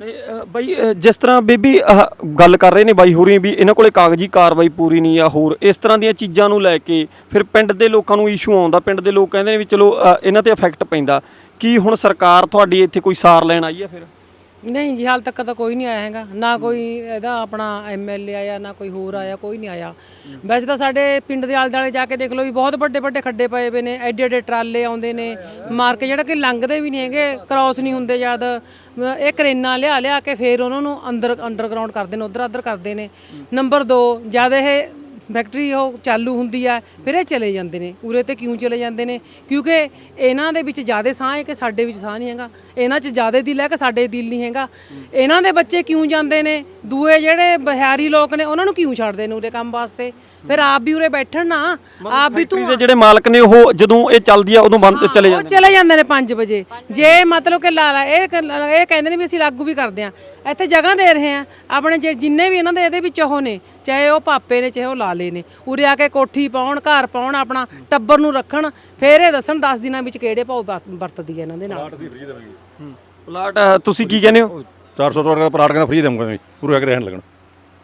ਤੇ ਅ, ਬਾਈ ਅ, ਜਿਸ ਤਰ੍ਹਾਂ ਬੀਬੀ ਆਹ ਗੱਲ ਕਰ ਰਹੇ ਨੇ ਬਾਈ ਹੋਰੀ ਵੀ ਇਹਨਾਂ ਕੋਲੇ ਕਾਗਜ਼ੀ ਕਾਰਵਾਈ ਪੂਰੀ ਨਹੀਂ ਆ ਹੋਰ ਇਸ ਤਰ੍ਹਾਂ ਦੀਆਂ ਚੀਜ਼ਾਂ ਨੂੰ ਲੈ ਕੇ ਫਿਰ ਪਿੰਡ ਦੇ ਲੋਕਾਂ ਨੂੰ ਇਸ਼ੂ ਆਉਂਦਾ ਪਿੰਡ ਦੇ ਲੋਕ ਕਹਿੰਦੇ ਨੇ ਵੀ ਚਲੋ ਅ, ਇਹਨਾਂ ਤੇ ਇਫੈਕਟ ਪੈਂਦਾ। ਕੀ ਹੁਣ ਸਰਕਾਰ ਤੁਹਾਡੀ ਇੱਥੇ ਕੋਈ ਸਾਰ ਲੈਣ ਆਈ ਹੈ ਫਿਰ? ਨਹੀਂ ਜੀ, ਹਾਲ ਤੱਕ ਤਾਂ ਕੋਈ ਨਹੀਂ ਆਇਆ ਹੈਗਾ। ਨਾ ਕੋਈ ਇਹਦਾ ਆਪਣਾ ਐਮਐਲਏ ਆਇਆ, ਨਾ ਕੋਈ ਹੋਰ ਆਇਆ, ਕੋਈ ਨਹੀਂ ਆਇਆ। ਵੈਸੇ ਤਾਂ ਸਾਡੇ ਪਿੰਡ ਦੇ ਆਲੇ ਦੁਆਲੇ ਜਾ ਕੇ ਦੇਖ ਲਓ ਵੀ ਬਹੁਤ ਵੱਡੇ ਵੱਡੇ ਖੱਡੇ ਪਏ ਵੇ ਨੇ ਐਡੇ ਐਡੇ ਟਰਾਲੇ ਆਉਂਦੇ ਨੇ। ਮਾਰਕ ਜਿਹੜਾ ਕਿ ਲੰਘਦੇ ਵੀ ਨਹੀਂ ਹੈਗੇ ਕ੍ਰਾਸ ਨਹੀਂ ਹੁੰਦੇ ਜਦ ਇਹ ਕਰੇਨਾ ਲਿਆ ਲਿਆ ਕੇ ਫੇਰ ਉਹਨਾਂ ਨੂੰ ਅੰਦਰ ਅੰਡਰਗਰਾਉਂਡ ਕਰਦੇ ਨੇ ਉਧਰ ਅਧਰ ਕਰਦੇ ਨੇ। ਨੰਬਰ 2 ਜਦ ਇਹ ਫੈਕਟਰੀ ਉਹ ਚਾਲੂ ਹੁੰਦੀ ਆ, ਫਿਰ ਇਹ ਚਲੇ ਜਾਂਦੇ ਨੇ। ਉਰੇ ਤੇ ਕਿਉਂ ਚਲੇ ਜਾਂਦੇ ਨੇ? ਕਿਉਂਕਿ ਇਹਨਾਂ ਦੇ ਵਿੱਚ ਜ਼ਿਆਦਾ ਸਾਹ ਹੈ ਕਿ ਸਾਡੇ ਵਿੱਚ ਸਾਹ ਨਹੀਂ ਹੈਗਾ। ਇਹਨਾਂ 'ਚ ਜ਼ਿਆਦਾ ਦਿਲ ਹੈ ਕਿ ਸਾਡੇ ਦਿਲ ਨਹੀਂ ਹੈਗਾ। ਇਹਨਾਂ ਦੇ ਬੱਚੇ ਕਿਉਂ ਜਾਂਦੇ ਨੇ? ਦੂਏ ਜਿਹੜੇ ਬਿਹਾਰੀ ਲੋਕ ਨੇ, ਉਹਨਾਂ ਨੂੰ ਕਿਉਂ ਛੱਡਦੇ ਨੇ ਉਰੇ ਕੰਮ ਵਾਸਤੇ? ਫਿਰ ਆਪ ਵੀ ਉਰੇ ਬੈਠਣ ਨਾ ਆਪ ਵੀ ਦੇ ਜਿਹੜੇ ਮਾਲਕ ਨੇ ਉਹ ਜਦੋਂ ਇਹ ਚੱਲਦੀ ਆ ਉਦੋਂ ਬੰਦ ਚਲੇ ਉਹ ਜਾਂਦੇ ਚਲੇ ਜਾਂਦੇ ਨੇ 5 ਵਜੇ। ਜੇ ਮਤਲਬ ਕਿ ਲਾ ਲਾ ਇਹ ਇਹ ਕਹਿੰਦੇ ਨੇ ਵੀ ਅਸੀਂ ਲਾਗੂ ਵੀ ਕਰਦੇ ਆ ਇੱਥੇ ਜਗ੍ਹਾ ਦੇ ਰਹੇ ਆ ਆਪਣੇ ਜਿੰਨੇ ਵੀ ਇਹਨਾਂ ਦੇ ਇਹਦੇ ਵਿੱਚ ਉਹ ਨੇ ਚਾਹੇ ਉਹ ਪਾਪੇ ਨੇ ਚਾਹੇ ਉਹ ਲਾਲੇ ਨੇ ਉਰੇ ਆ ਕੇ ਕੋਠੀ ਪਾਉਣ ਘਰ ਪਾਉਣ ਆਪਣਾ ਟੱਬਰ ਨੂੰ ਰੱਖਣ ਫਿਰ ਇਹ ਦੱਸਣ 10 ਦਿਨਾਂ ਵਿੱਚ ਕਿਹੜੇ ਵਰਤ- ਵਰਤਦੀ ਹੈ ਇਹਨਾਂ ਦੇ ਨਾਲ। ਪਲਾਟ ਤੁਸੀਂ ਕੀ ਕਹਿੰਦੇ ਹੋ? 400 ਤੋਂ ਦਾ ਪਲਾਟ ਕਹਿੰਦਾ ਫ੍ਰੀ ਦੇਵਾਂਗਾ ਪੂਰੇ ਆ ਕੇ ਰਹਿਣ ਲੱਗਣ।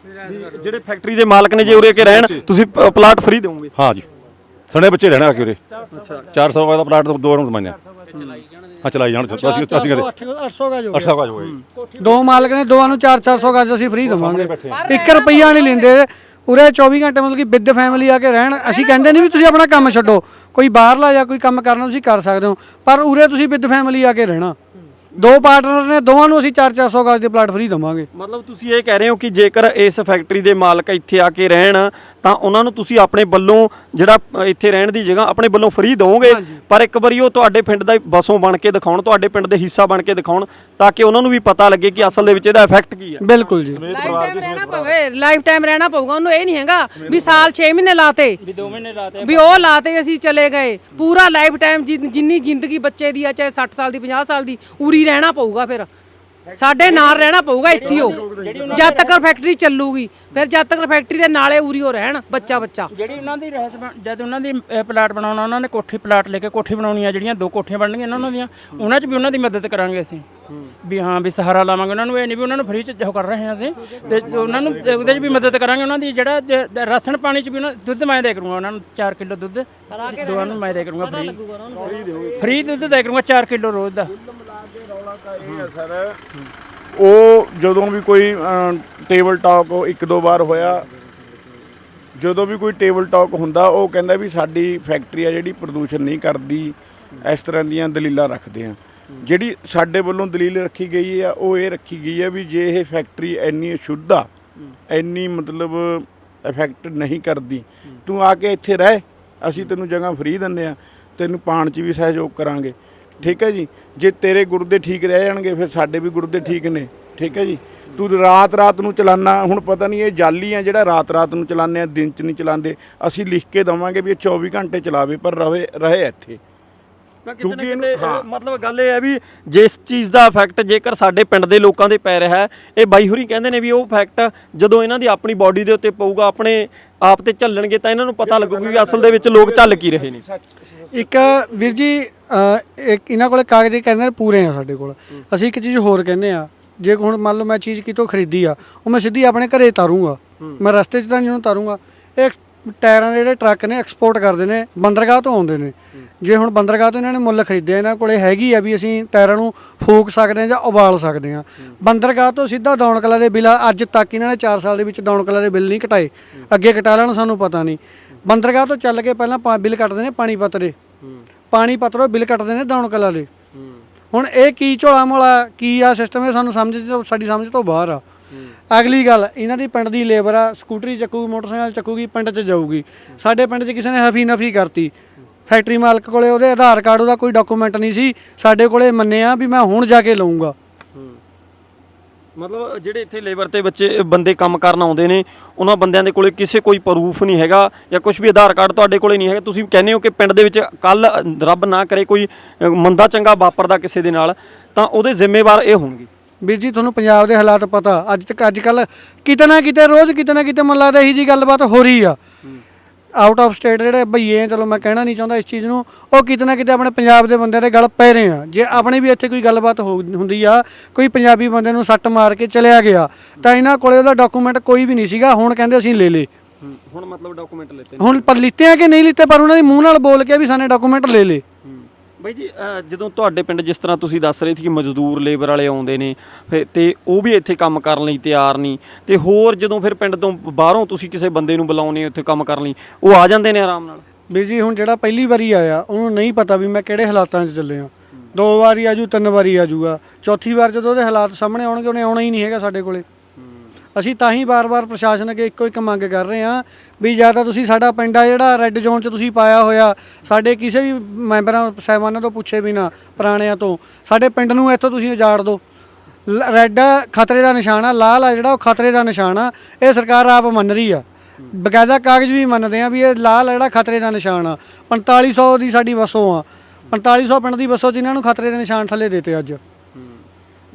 ਵੀ ਜਿਹੜੇ ਫੈਕਟਰੀ ਦੇ ਮਾਲਕ ਨੇ ਜੇ ਉਰੇ ਕੇ ਰਹਿਣ ਤੁਸੀਂ ਪ- ਪਲਾਟ ਫ੍ਰੀ ਦਿਓਗੇ? ਹਾਂ ਜੀ। ਸਣੇ ਬੱਚੇ ਰਹਿਣਾ ਆ ਕੇ ਉਰੇ। ਅੱਛਾ। 400 ਦਾ ਪਲਾਟ ਦੋ ਰੂਮ ਦਮਾਈਆਂ ਹਾਂ ਚਲਾਈ ਜਾਣ ਅਸੀਂ ਅਸੀਂ ਕਹਿੰਦੇ 800 ਗਜ 800 ਦਾ ਜੋ ਹੈ ਜੀ ਦੋ ਮਾਲਕ ਨੇ ਦੋਵਾਂ ਨੂੰ 4-400 ਗਜ ਅਸੀਂ ਫ੍ਰੀ ਦਵਾਂਗੇ। 1 ਰੁਪਈਆ ਨਹੀਂ ਲੈਂਦੇ। ਉਰੇ 24 ਘੰਟੇ ਮਤਲਬ ਕਿ ਵਿਦ ਫੈਮਿਲੀ ਆ ਕੇ ਰਹਿਣ। ਅਸੀਂ ਕਹਿੰਦੇ ਨਹੀਂ ਵੀ ਤੁਸੀਂ ਆਪਣਾ ਕੰਮ ਛੱਡੋ। ਕੋਈ ਬਾਹਰਲਾ ਜਾਂ ਕੋਈ ਕੰਮ ਕਰਨਾ ਤੁਸੀਂ ਕਰ ਸਕਦੇ ਹੋ। ਪਰ ਉਰੇ ਤੁਸੀਂ ਵਿਦ ਫੈਮਿਲੀ ਆ ਕੇ ਰਹਿਣਾ। ਦੋ ਪਾਰਟਨਰ ਨੇ, ਦੋਵਾਂ ਨੂੰ ਅਸੀਂ 4-400 ਗਜ ਦੇ ਪਲਾਟ ਫ੍ਰੀ ਦਵਾਂਗੇ। ਮਤਲਬ ਤੁਸੀਂ ਇਹ ਕਹਿ ਰਹੇ ਹੋ ਕਿ ਜੇਕਰ ਇਸ ਫੈਕਟਰੀ ਦੇ ਮਾਲਕ ਇੱਥੇ ਆ ਕੇ ਰਹਿਣ ਤਾਂ ਉਹਨਾਂ ਨੂੰ ਤੁਸੀਂ ਆਪਣੇ ਵੱਲੋਂ ਜਿਹੜਾ ਇੱਥੇ ਰਹਿਣ ਦੀ ਜਗ੍ਹਾ ਆਪਣੇ ਵੱਲੋਂ ਫ੍ਰੀ ਦਿਓਗੇ ਪਰ ਇੱਕ ਵਾਰੀ ਉਹ ਤੁਹਾਡੇ ਪਿੰਡ ਦਾ ਬਸੋਂ ਬਣ ਕੇ ਦਿਖਾਉਣ ਤੁਹਾਡੇ ਪਿੰਡ ਦੇ ਹਿੱਸਾ ਬਣ ਕੇ ਦਿਖਾਉਣ ਤਾਂ ਕਿ ਉਹਨਾਂ ਨੂੰ ਵੀ ਪਤਾ ਲੱਗੇ ਕਿ ਅਸਲ ਦੇ ਵਿੱਚ ਇਹਦਾ ਇਫੈਕਟ ਕੀ ਹੈ। ਬਿਲਕੁਲ ਜੀ। ਲਾਈਫ ਟਾਈਮ ਰਹਿਣਾ ਪਵੇ ਲਾਈਫ ਟਾਈਮ ਰਹਿਣਾ ਪਊਗਾ ਉਹਨੂੰ ਇਹ ਨਹੀਂ ਹੈਗਾ ਵੀ ਸਾਲ 6 ਮਹੀਨੇ ਲਾਤੇ। ਵੀ 2 ਮਹੀਨੇ ਲਾਤੇ ਵੀ ਉਹ ਲਾਤੇ ਅਸੀਂ ਚਲੇ ਗਏ। ਪੂਰਾ ਲਾਈਫ ਟਾਈਮ ਜਿੰਨੀ ਜ਼ਿੰਦਗੀ ਬੱਚੇ ਦੀ ਆ ਚਾਹੇ 60 ਸਾਲ ਦੀ 50 ਸਾਲ ਦੀ ਉਰੀ ਰਹਿਣਾ ਪਊਗਾ ਫਿਰ। ਸਾਡੇ ਨਾਲ ਰਹਿਣਾ ਪਊਗਾ ਇੱਥੇ ਹੀ ਉਹ। ਜਦ ਤੱਕ ਫੈਕਟਰੀ ਚੱਲੂਗੀ ਫਿਰ ਜਦ ਤੱਕ ਫੈਕਟਰੀ ਦੇ ਨਾਲੇ ਉਰੀ ਉਹ ਰਹਿਣ ਬੱਚਾ ਬੱਚਾ। ਜਿਹੜੀ ਉਹਨਾਂ ਦੀ ਰਹਿਤ ਬਣ- ਜਦ ਉਹਨਾਂ ਦੀ ਪਲਾਟ ਬਣਾਉਣਾ ਉਹਨਾਂ ਨੇ ਕੋਠੀ ਪਲਾਟ ਲੈ ਕੇ ਕੋਠੀ ਬਣਾਉਣੀ ਆ ਜਿਹੜੀਆਂ ਦੋ ਕੋਠੀਆਂ ਬਣਨਗੀਆਂ ਉਹਨਾਂ ਦੀਆਂ ਉਹਨਾਂ 'ਚ ਵੀ ਉਹਨਾਂ ਦੀ ਮਦਦ ਕਰਾਂਗੇ ਅਸੀਂ। ਵੀ ਹਾਂ ਵੀ ਸਹਾਰਾ ਲਾਵਾਂਗੇ ਉਹਨਾਂ ਨੂੰ ਇਹ ਨਹੀਂ ਵੀ ਉਹਨਾਂ ਨੂੰ ਫ੍ਰੀ 'ਚ ਉਹ ਕਰ ਰਹੇ ਹਾਂ ਅਸੀਂ। ਤੇ ਉਹਨਾਂ ਨੂੰ ਤੇ ਉਹਦੇ 'ਚ ਵੀ ਮਦਦ ਕਰਾਂਗੇ ਉਹਨਾਂ ਦੀ ਜਿਹੜਾ ਜ- ਰਾਸ਼ਨ ਪਾਣੀ 'ਚ ਵੀ ਉਹਨਾਂ ਦੁੱਧ ਮੈਂ ਦੇ ਕਰੂੰਗਾ ਉਹਨਾਂ ਨੂੰ 4 ਕਿਲੋ ਦੁੱਧ। ਦੋਵਾਂ ਨੂੰ ਮੈਂ ਦੇ ਕਰੂੰਗਾ ਫ੍ਰੀ ਫ੍ਰੀ ਦੁੱਧ ਦੇ ਕਰੂੰਗਾ 4 ਕਿਲੋ ਰੋਜ਼ ਦਾ। ਇਹ ਹੈ ਸਰ। ਉਹ ਜਦੋਂ ਵੀ ਕੋਈ ਟੇਬਲ ਟਾਕ ਇੱਕ ਦੋ ਵਾਰ ਹੋਇਆ, ਜਦੋਂ ਵੀ ਕੋਈ ਟੇਬਲ ਟਾਕ ਹੁੰਦਾ, ਉਹ ਕਹਿੰਦਾ ਵੀ ਸਾਡੀ ਫੈਕਟਰੀ ਆ ਜਿਹੜੀ ਪ੍ਰਦੂਸ਼ਣ ਨਹੀਂ ਕਰਦੀ, ਇਸ ਤਰ੍ਹਾਂ ਦੀਆਂ ਦਲੀਲਾਂ ਰੱਖਦੇ ਆ। ਜਿਹੜੀ ਸਾਡੇ ਵੱਲੋਂ ਦਲੀਲ ਰੱਖੀ ਗਈ ਆ, ਉਹ ਇਹ ਰੱਖੀ ਗਈ ਆ ਵੀ ਜੇ ਇਹ ਫੈਕਟਰੀ ਇੰਨੀ ਸ਼ੁੱਧ ਆ, ਇੰਨੀ ਮਤਲਬ ਇਫੈਕਟ ਨਹੀਂ ਕਰਦੀ, ਤੂੰ ਆ ਕੇ ਇੱਥੇ ਰਹਿ, ਅਸੀਂ ਤੈਨੂੰ ਜਗ੍ਹਾ ਫਰੀ ਦਿੰਦੇ ਆ, ਤੈਨੂੰ ਪਾਣ 'ਚ ਵੀ ਸਹਿਯੋਗ ਕਰਾਂਗੇ। ਠੀਕ ਹੈ ਜੀ? ਜੇ ਤੇਰੇ ਗੁਰਦੇ ਠੀਕ ਰਹਿ ਜਾਣਗੇ ਫਿਰ ਸਾਡੇ ਵੀ ਗੁਰਦੇ ਠੀਕ ਨੇ। ਠੀਕ ਹੈ ਜੀ? ਤੂੰ ਰਾਤ ਰਾਤ ਨੂੰ ਚਲਾਨਾ ਹੁਣ ਪਤਾ ਨਹੀਂ ਇਹ ਜਾਲੀ ਆ ਜਿਹੜਾ ਰਾਤ ਰਾਤ ਨੂੰ ਚਲਾਉਂਦੇ ਆ ਦਿਨ 'ਚ ਨਹੀਂ ਚਲਾਉਂਦੇ। ਅਸੀਂ ਲਿਖ ਕੇ ਦਵਾਂਗੇ ਵੀ ਇਹ 24 ਘੰਟੇ ਚਲਾਵੇ ਪਰ ਰਹੇ ਰਹੇ ਇੱਥੇ। ਕਿਉਂਕਿ ਕਿਉਂਕਿ ਇਹਨੂੰ- ਮਤਲਬ ਗੱਲ ਇਹ ਹੈ ਵੀ ਜਿਸ ਚੀਜ਼ ਦਾ ਇਫੈਕਟ ਜੇਕਰ ਸਾਡੇ ਪਿੰਡ ਦੇ ਲੋਕਾਂ ਦੇ ਪੈ ਰਿਹਾ ਹੈ ਇਹ ਬਾਈ ਹੋਰੀ ਕਹਿੰਦੇ ਨੇ ਵੀ ਉਹ ਇਫੈਕਟ ਜਦੋਂ ਇਹਨਾਂ ਦੀ ਆਪਣੀ ਬਾਡੀ ਦੇ ਉੱਤੇ ਪਊਗਾ ਆਪਣੇ ਆਪ ਤੇ ਝੱਲਣਗੇ ਤਾਂ ਇਹਨਾਂ ਨੂੰ ਪਤਾ ਲੱਗੂਗਾ ਵੀ ਅਸਲ ਦੇ ਵਿੱਚ ਲੋਕ ਝੱਲ ਕੀ ਰਹੇ ਨੇ। ਇੱਕ ਵੀਰ ਜੀ ਅ, ਇੱਕ ਇਹਨਾਂ ਕੋਲੇ ਕਾਗਜ਼ ਕਹਿੰਦੇ ਨੇ ਪੂਰੇ ਆ ਸਾਡੇ ਕੋਲ। ਅਸੀਂ ਇੱਕ ਚੀਜ਼ ਹੋਰ ਕਹਿੰਦੇ ਆ ਜੇ ਹੁਣ ਮੰਨ ਲਓ ਮੈਂ ਚੀਜ਼ ਕਿਤੋਂ ਖਰੀਦੀ ਆ ਉਹ ਮੈਂ ਸਿੱਧੀ ਆਪਣੇ ਘਰੇ ਤਾਰੂੰਗਾ। ਮੈਂ ਰਸਤੇ 'ਚ ਤਾਂ ਨਹੀਂ ਉਹਨੂੰ ਤਾਰੂੰਗਾ। ਇਹ ਟਾਇਰਾਂ ਦੇ ਜਿਹੜੇ ਟਰੱਕ ਨੇ ਐਕਸਪੋਰਟ ਕਰਦੇ ਨੇ ਬੰਦਰਗਾਹ ਤੋਂ ਆਉਂਦੇ ਨੇ। ਜੇ ਹੁਣ ਬੰਦਰਗਾਹ ਤੋਂ ਇਹਨਾਂ ਨੇ ਮੁੱਲ ਖਰੀਦਿਆ ਇਹਨਾਂ ਕੋਲੇ ਹੈਗੀ ਆ ਵੀ ਅਸੀਂ ਟਾਇਰਾਂ ਨੂੰ ਫੂਕ ਸਕਦੇ ਹਾਂ ਜਾਂ ਉਬਾਲ ਸਕਦੇ ਹਾਂ। ਬੰਦਰਗਾਹ ਤੋਂ ਸਿੱਧਾ ਦੌਣਕਲਾ ਦੇ ਬਿੱਲ ਅੱਜ ਤੱਕ ਇਹਨਾਂ ਨੇ 4 ਸਾਲ ਦੇ ਵਿੱਚ ਦੌਣਕਲਾ ਦੇ ਬਿੱਲ ਨਹੀਂ ਕਟਾਏ। ਅੱਗੇ ਕਟਾ ਲੈਣ ਸਾਨੂੰ ਪਤਾ ਨਹੀਂ। ਬੰਦਰਗਾਹ ਤੋਂ ਚੱਲ ਕੇ ਪਹਿਲਾਂ ਪਾ- ਬਿੱਲ ਕੱਟਦੇ ਨੇ ਪਾਣੀਪਤ ਦੇ। ਪਾਣੀਪਤ ਤੋਂ ਬਿੱਲ ਕੱਟਦੇ ਨੇ ਦੌਣਕਲਾ ਦੇ। ਹੁਣ ਇਹ ਕੀ ਝੋਲਾ ਮੋਲਾ ਕੀ ਆ ਸਿਸਟਮ ਇਹ ਸਾਨੂੰ ਸਮਝ ਤੋਂ ਸਾਡੀ ਸਮਝ ਤੋਂ ਬਾਹਰ ਆ। ਅਗਲੀ ਗੱਲ ਇਹਨਾਂ ਦੀ ਪਿੰਡ ਦੀ ਲੇਬਰ ਆ ਸਕੂਟਰੀ ਚੱਕੂਗੀ ਮੋਟਰਸਾਈਕਲ ਚੱਕੂਗੀ ਪਿੰਡ 'ਚ ਜਾਊਗੀ। ਸਾਡੇ ਪਿੰਡ 'ਚ ਕਿਸੇ ਨੇ ਹਫੀ ਨਫੀ ਕਰਤੀ। ਫੈਕਟਰੀ ਮਾਲਕ ਕੋਲੇ ਉਹਦੇ ਆਧਾਰ ਕਾਰਡ ਉਹਦਾ ਕੋਈ ਡਾਕੂਮੈਂਟ ਨਹੀਂ ਸੀ। ਸਾਡੇ ਕੋਲੇ ਮੰਨਿਆ ਵੀ ਮੈਂ ਹੁਣ ਜਾ ਕੇ ਲਵਾਂਗਾ ਮਤਲਬ ਜਿਹੜੇ ਇੱਥੇ ਲੇਬਰ ਤੇ ਬੱਚੇ, ਬੰਦੇ ਕੰਮ ਕਰਨ ਆਉਂਦੇ ਨੇ, ਉਹਨਾਂ ਬੰਦਿਆਂ ਦੇ ਕੋਲੇ ਕਿਸੇ ਕੋਈ ਪ੍ਰੂਫ ਨਹੀਂ ਹੈਗਾ ਜਾਂ ਕੁਝ ਵੀ ਆਧਾਰ ਕਾਰਡ ਤੁਹਾਡੇ ਕੋਲੇ ਨਹੀਂ ਹੈਗਾ। ਤੁਸੀਂ ਕਹਿੰਦੇ ਹੋ ਕਿ ਪਿੰਡ ਦੇ ਵਿੱਚ ਕੱਲ ਰੱਬ ਨਾ ਕਰੇ ਕੋਈ ਮੰਦਾ ਚੰਗਾ ਵਾਪਰਦਾ ਕਿਸੇ ਦੇ ਨਾਲ, ਤਾਂ ਉਹਦੇ ਜ਼ਿੰਮੇਵਾਰ ਇਹ ਹੋਣਗੇ। ਵੀਰ ਜੀ, ਤੁਹਾਨੂੰ ਪੰਜਾਬ ਦੇ ਹਾਲਾਤ ਪਤਾ, ਅੱਜ ਤੱਕ, ਅੱਜ ਕੱਲ ਕਿਤੇ ਨਾ ਕਿਤੇ, ਰੋਜ਼ ਕਿਤੇ ਨਾ ਕਿਤੇ ਮਨ ਲੱਗਦਾ ਇਹੀ ਜੀ ਗੱਲਬਾਤ ਹੋ ਰਹੀ ਆ। ਆਊਟ ਆਫ ਸਟੇਟ ਜਿਹੜੇ ਭਈਏ ਆ ਚਲੋ ਮੈਂ ਕਹਿਣਾ ਨਹੀਂ ਚਾਹੁੰਦਾ ਇਸ ਚੀਜ਼ ਨੂੰ ਉਹ ਕਿਤੇ ਨਾ ਕਿਤੇ ਆਪਣੇ ਪੰਜਾਬ ਦੇ ਬੰਦਿਆਂ ਦੇ ਗੱਲ ਪੈ ਰਹੇ ਆ। ਜੇ ਆਪਣੇ ਵੀ ਇੱਥੇ ਕੋਈ ਗੱਲਬਾਤ ਹੋ ਹੁੰਦੀ ਆ ਕੋਈ ਪੰਜਾਬੀ ਬੰਦੇ ਨੂੰ ਸੱਟ ਮਾਰ ਕੇ ਚਲਿਆ ਗਿਆ ਤਾਂ ਇਹਨਾਂ ਕੋਲੇ ਉਹਦਾ ਡਾਕੂਮੈਂਟ ਕੋਈ ਵੀ ਨਹੀਂ ਸੀਗਾ ਹੁਣ ਕਹਿੰਦੇ ਅਸੀਂ ਲੈ ਲੇ ਹੁਣ ਮਤਲਬ ਡਾਕੂਮੈਂਟ ਲੈਤੇ ਹੁਣ ਪਰ ਲਿੱਤੇ ਆ ਕਿ ਨਹੀਂ ਲਿੱਤੇ ਪਰ ਉਹਨਾਂ ਦੇ ਮੂੰਹ ਨਾਲ ਬੋਲ ਕੇ ਵੀ ਸਾਨੇ ਡਾਕੂਮੈਂਟ ਲੈ ਲੇ ਬਾਈ ਜੀ ਅ, ਜਦੋਂ ਤੁਹਾਡੇ ਪਿੰਡ ਜਿਸ ਤਰ੍ਹਾਂ ਤੁਸੀਂ ਦੱਸ ਰਹੇ ਸੀ ਕਿ ਮਜ਼ਦੂਰ ਲੇਬਰ ਵਾਲੇ ਆਉਂਦੇ ਨੇ ਫਿਰ ਤੇ ਉਹ ਵੀ ਇੱਥੇ ਕੰਮ ਕਰਨ ਲਈ ਤਿਆਰ ਨਹੀਂ ਤੇ ਹੋਰ ਜਦੋਂ ਫਿਰ ਪਿੰਡ ਤੋਂ ਬਾਹਰੋਂ ਤੁਸੀਂ ਕਿਸੇ ਬੰਦੇ ਨੂੰ ਬੁਲਾਉਂਦੇ ਹੋ ਇੱਥੇ ਕੰਮ ਕਰਨ ਲਈ ਉਹ ਆ ਜਾਂਦੇ ਨੇ ਆਰਾਮ ਨਾਲ? ਵੀਰ ਜੀ ਹੁਣ ਜਿਹੜਾ ਪਹਿਲੀ ਵਾਰੀ ਆਇਆ ਉਹਨੂੰ ਨਹੀਂ ਪਤਾ ਵੀ ਮੈਂ ਕਿਹੜੇ ਹਾਲਾਤਾਂ 'ਚ ਚੱਲਿਆ ਦੋ ਵਾਰੀ ਆਜੂ ਤਿੰਨ ਵਾਰੀ ਆਜੂਗਾ ਚੌਥੀ ਵਾਰ ਜਦੋਂ ਉਹਦੇ ਹਾਲਾਤ ਸਾਹਮਣੇ ਆਉਣਗੇ ਉਹਨੇ ਆਉਣਾ ਹੀ ਨਹੀਂ ਹੈਗਾ ਸਾਡੇ ਕੋਲੇ। ਅਸੀਂ ਤਾਂ ਹੀ ਵਾਰ ਵਾਰ ਪ੍ਰਸ਼ਾਸਨ ਅੱਗੇ ਇੱਕੋ ਇੱਕ ਮੰਗ ਕਰ ਰਹੇ ਹਾਂ ਵੀ ਜਾਂ ਤਾਂ ਤੁਸੀਂ ਸਾਡਾ ਪਿੰਡ ਆ ਜਿਹੜਾ ਰੈੱਡ ਜ਼ੋਨ 'ਚ ਤੁਸੀਂ ਪਾਇਆ ਹੋਇਆ, ਸਾਡੇ ਕਿਸੇ ਵੀ ਮੈਂਬਰਾਂ ਸਹਿਬਾਨਾਂ ਤੋਂ ਪੁੱਛੇ ਬਿਨਾ ਪੁਰਾਣਿਆਂ ਤੋਂ। ਸਾਡੇ ਪਿੰਡ ਨੂੰ ਇੱਥੋਂ ਤੁਸੀਂ ਉਜਾੜ ਦਿਓ। ਲ- ਰੈੱਡ ਖਤਰੇ ਦਾ ਨਿਸ਼ਾਨ ਆ, ਲਾਲ ਆ ਜਿਹੜਾ ਉਹ ਖਤਰੇ ਦਾ ਨਿਸ਼ਾਨ ਆ, ਇਹ ਸਰਕਾਰ ਆਪ ਮੰਨ ਰਹੀ ਆ। ਬਕਾਇਦਾ ਕਾਗਜ਼ ਵੀ ਮੰਨਦੇ ਆ ਵੀ ਇਹ ਲਾਲ ਆ ਜਿਹੜਾ ਖਤਰੇ ਦਾ ਨਿਸ਼ਾਨ ਆ। 4500 ਦੀ ਸਾਡੀ ਵਸੋਂ ਆ। 4500 ਪਿੰਡ ਦੀ ਵਸੋਂ ਜਿਨ੍ਹਾਂ ਨੂੰ ਖਤਰੇ ਦੇ ਨਿਸ਼ਾਨ ਥੱਲੇ ਦੇਤੇ ਅੱਜ।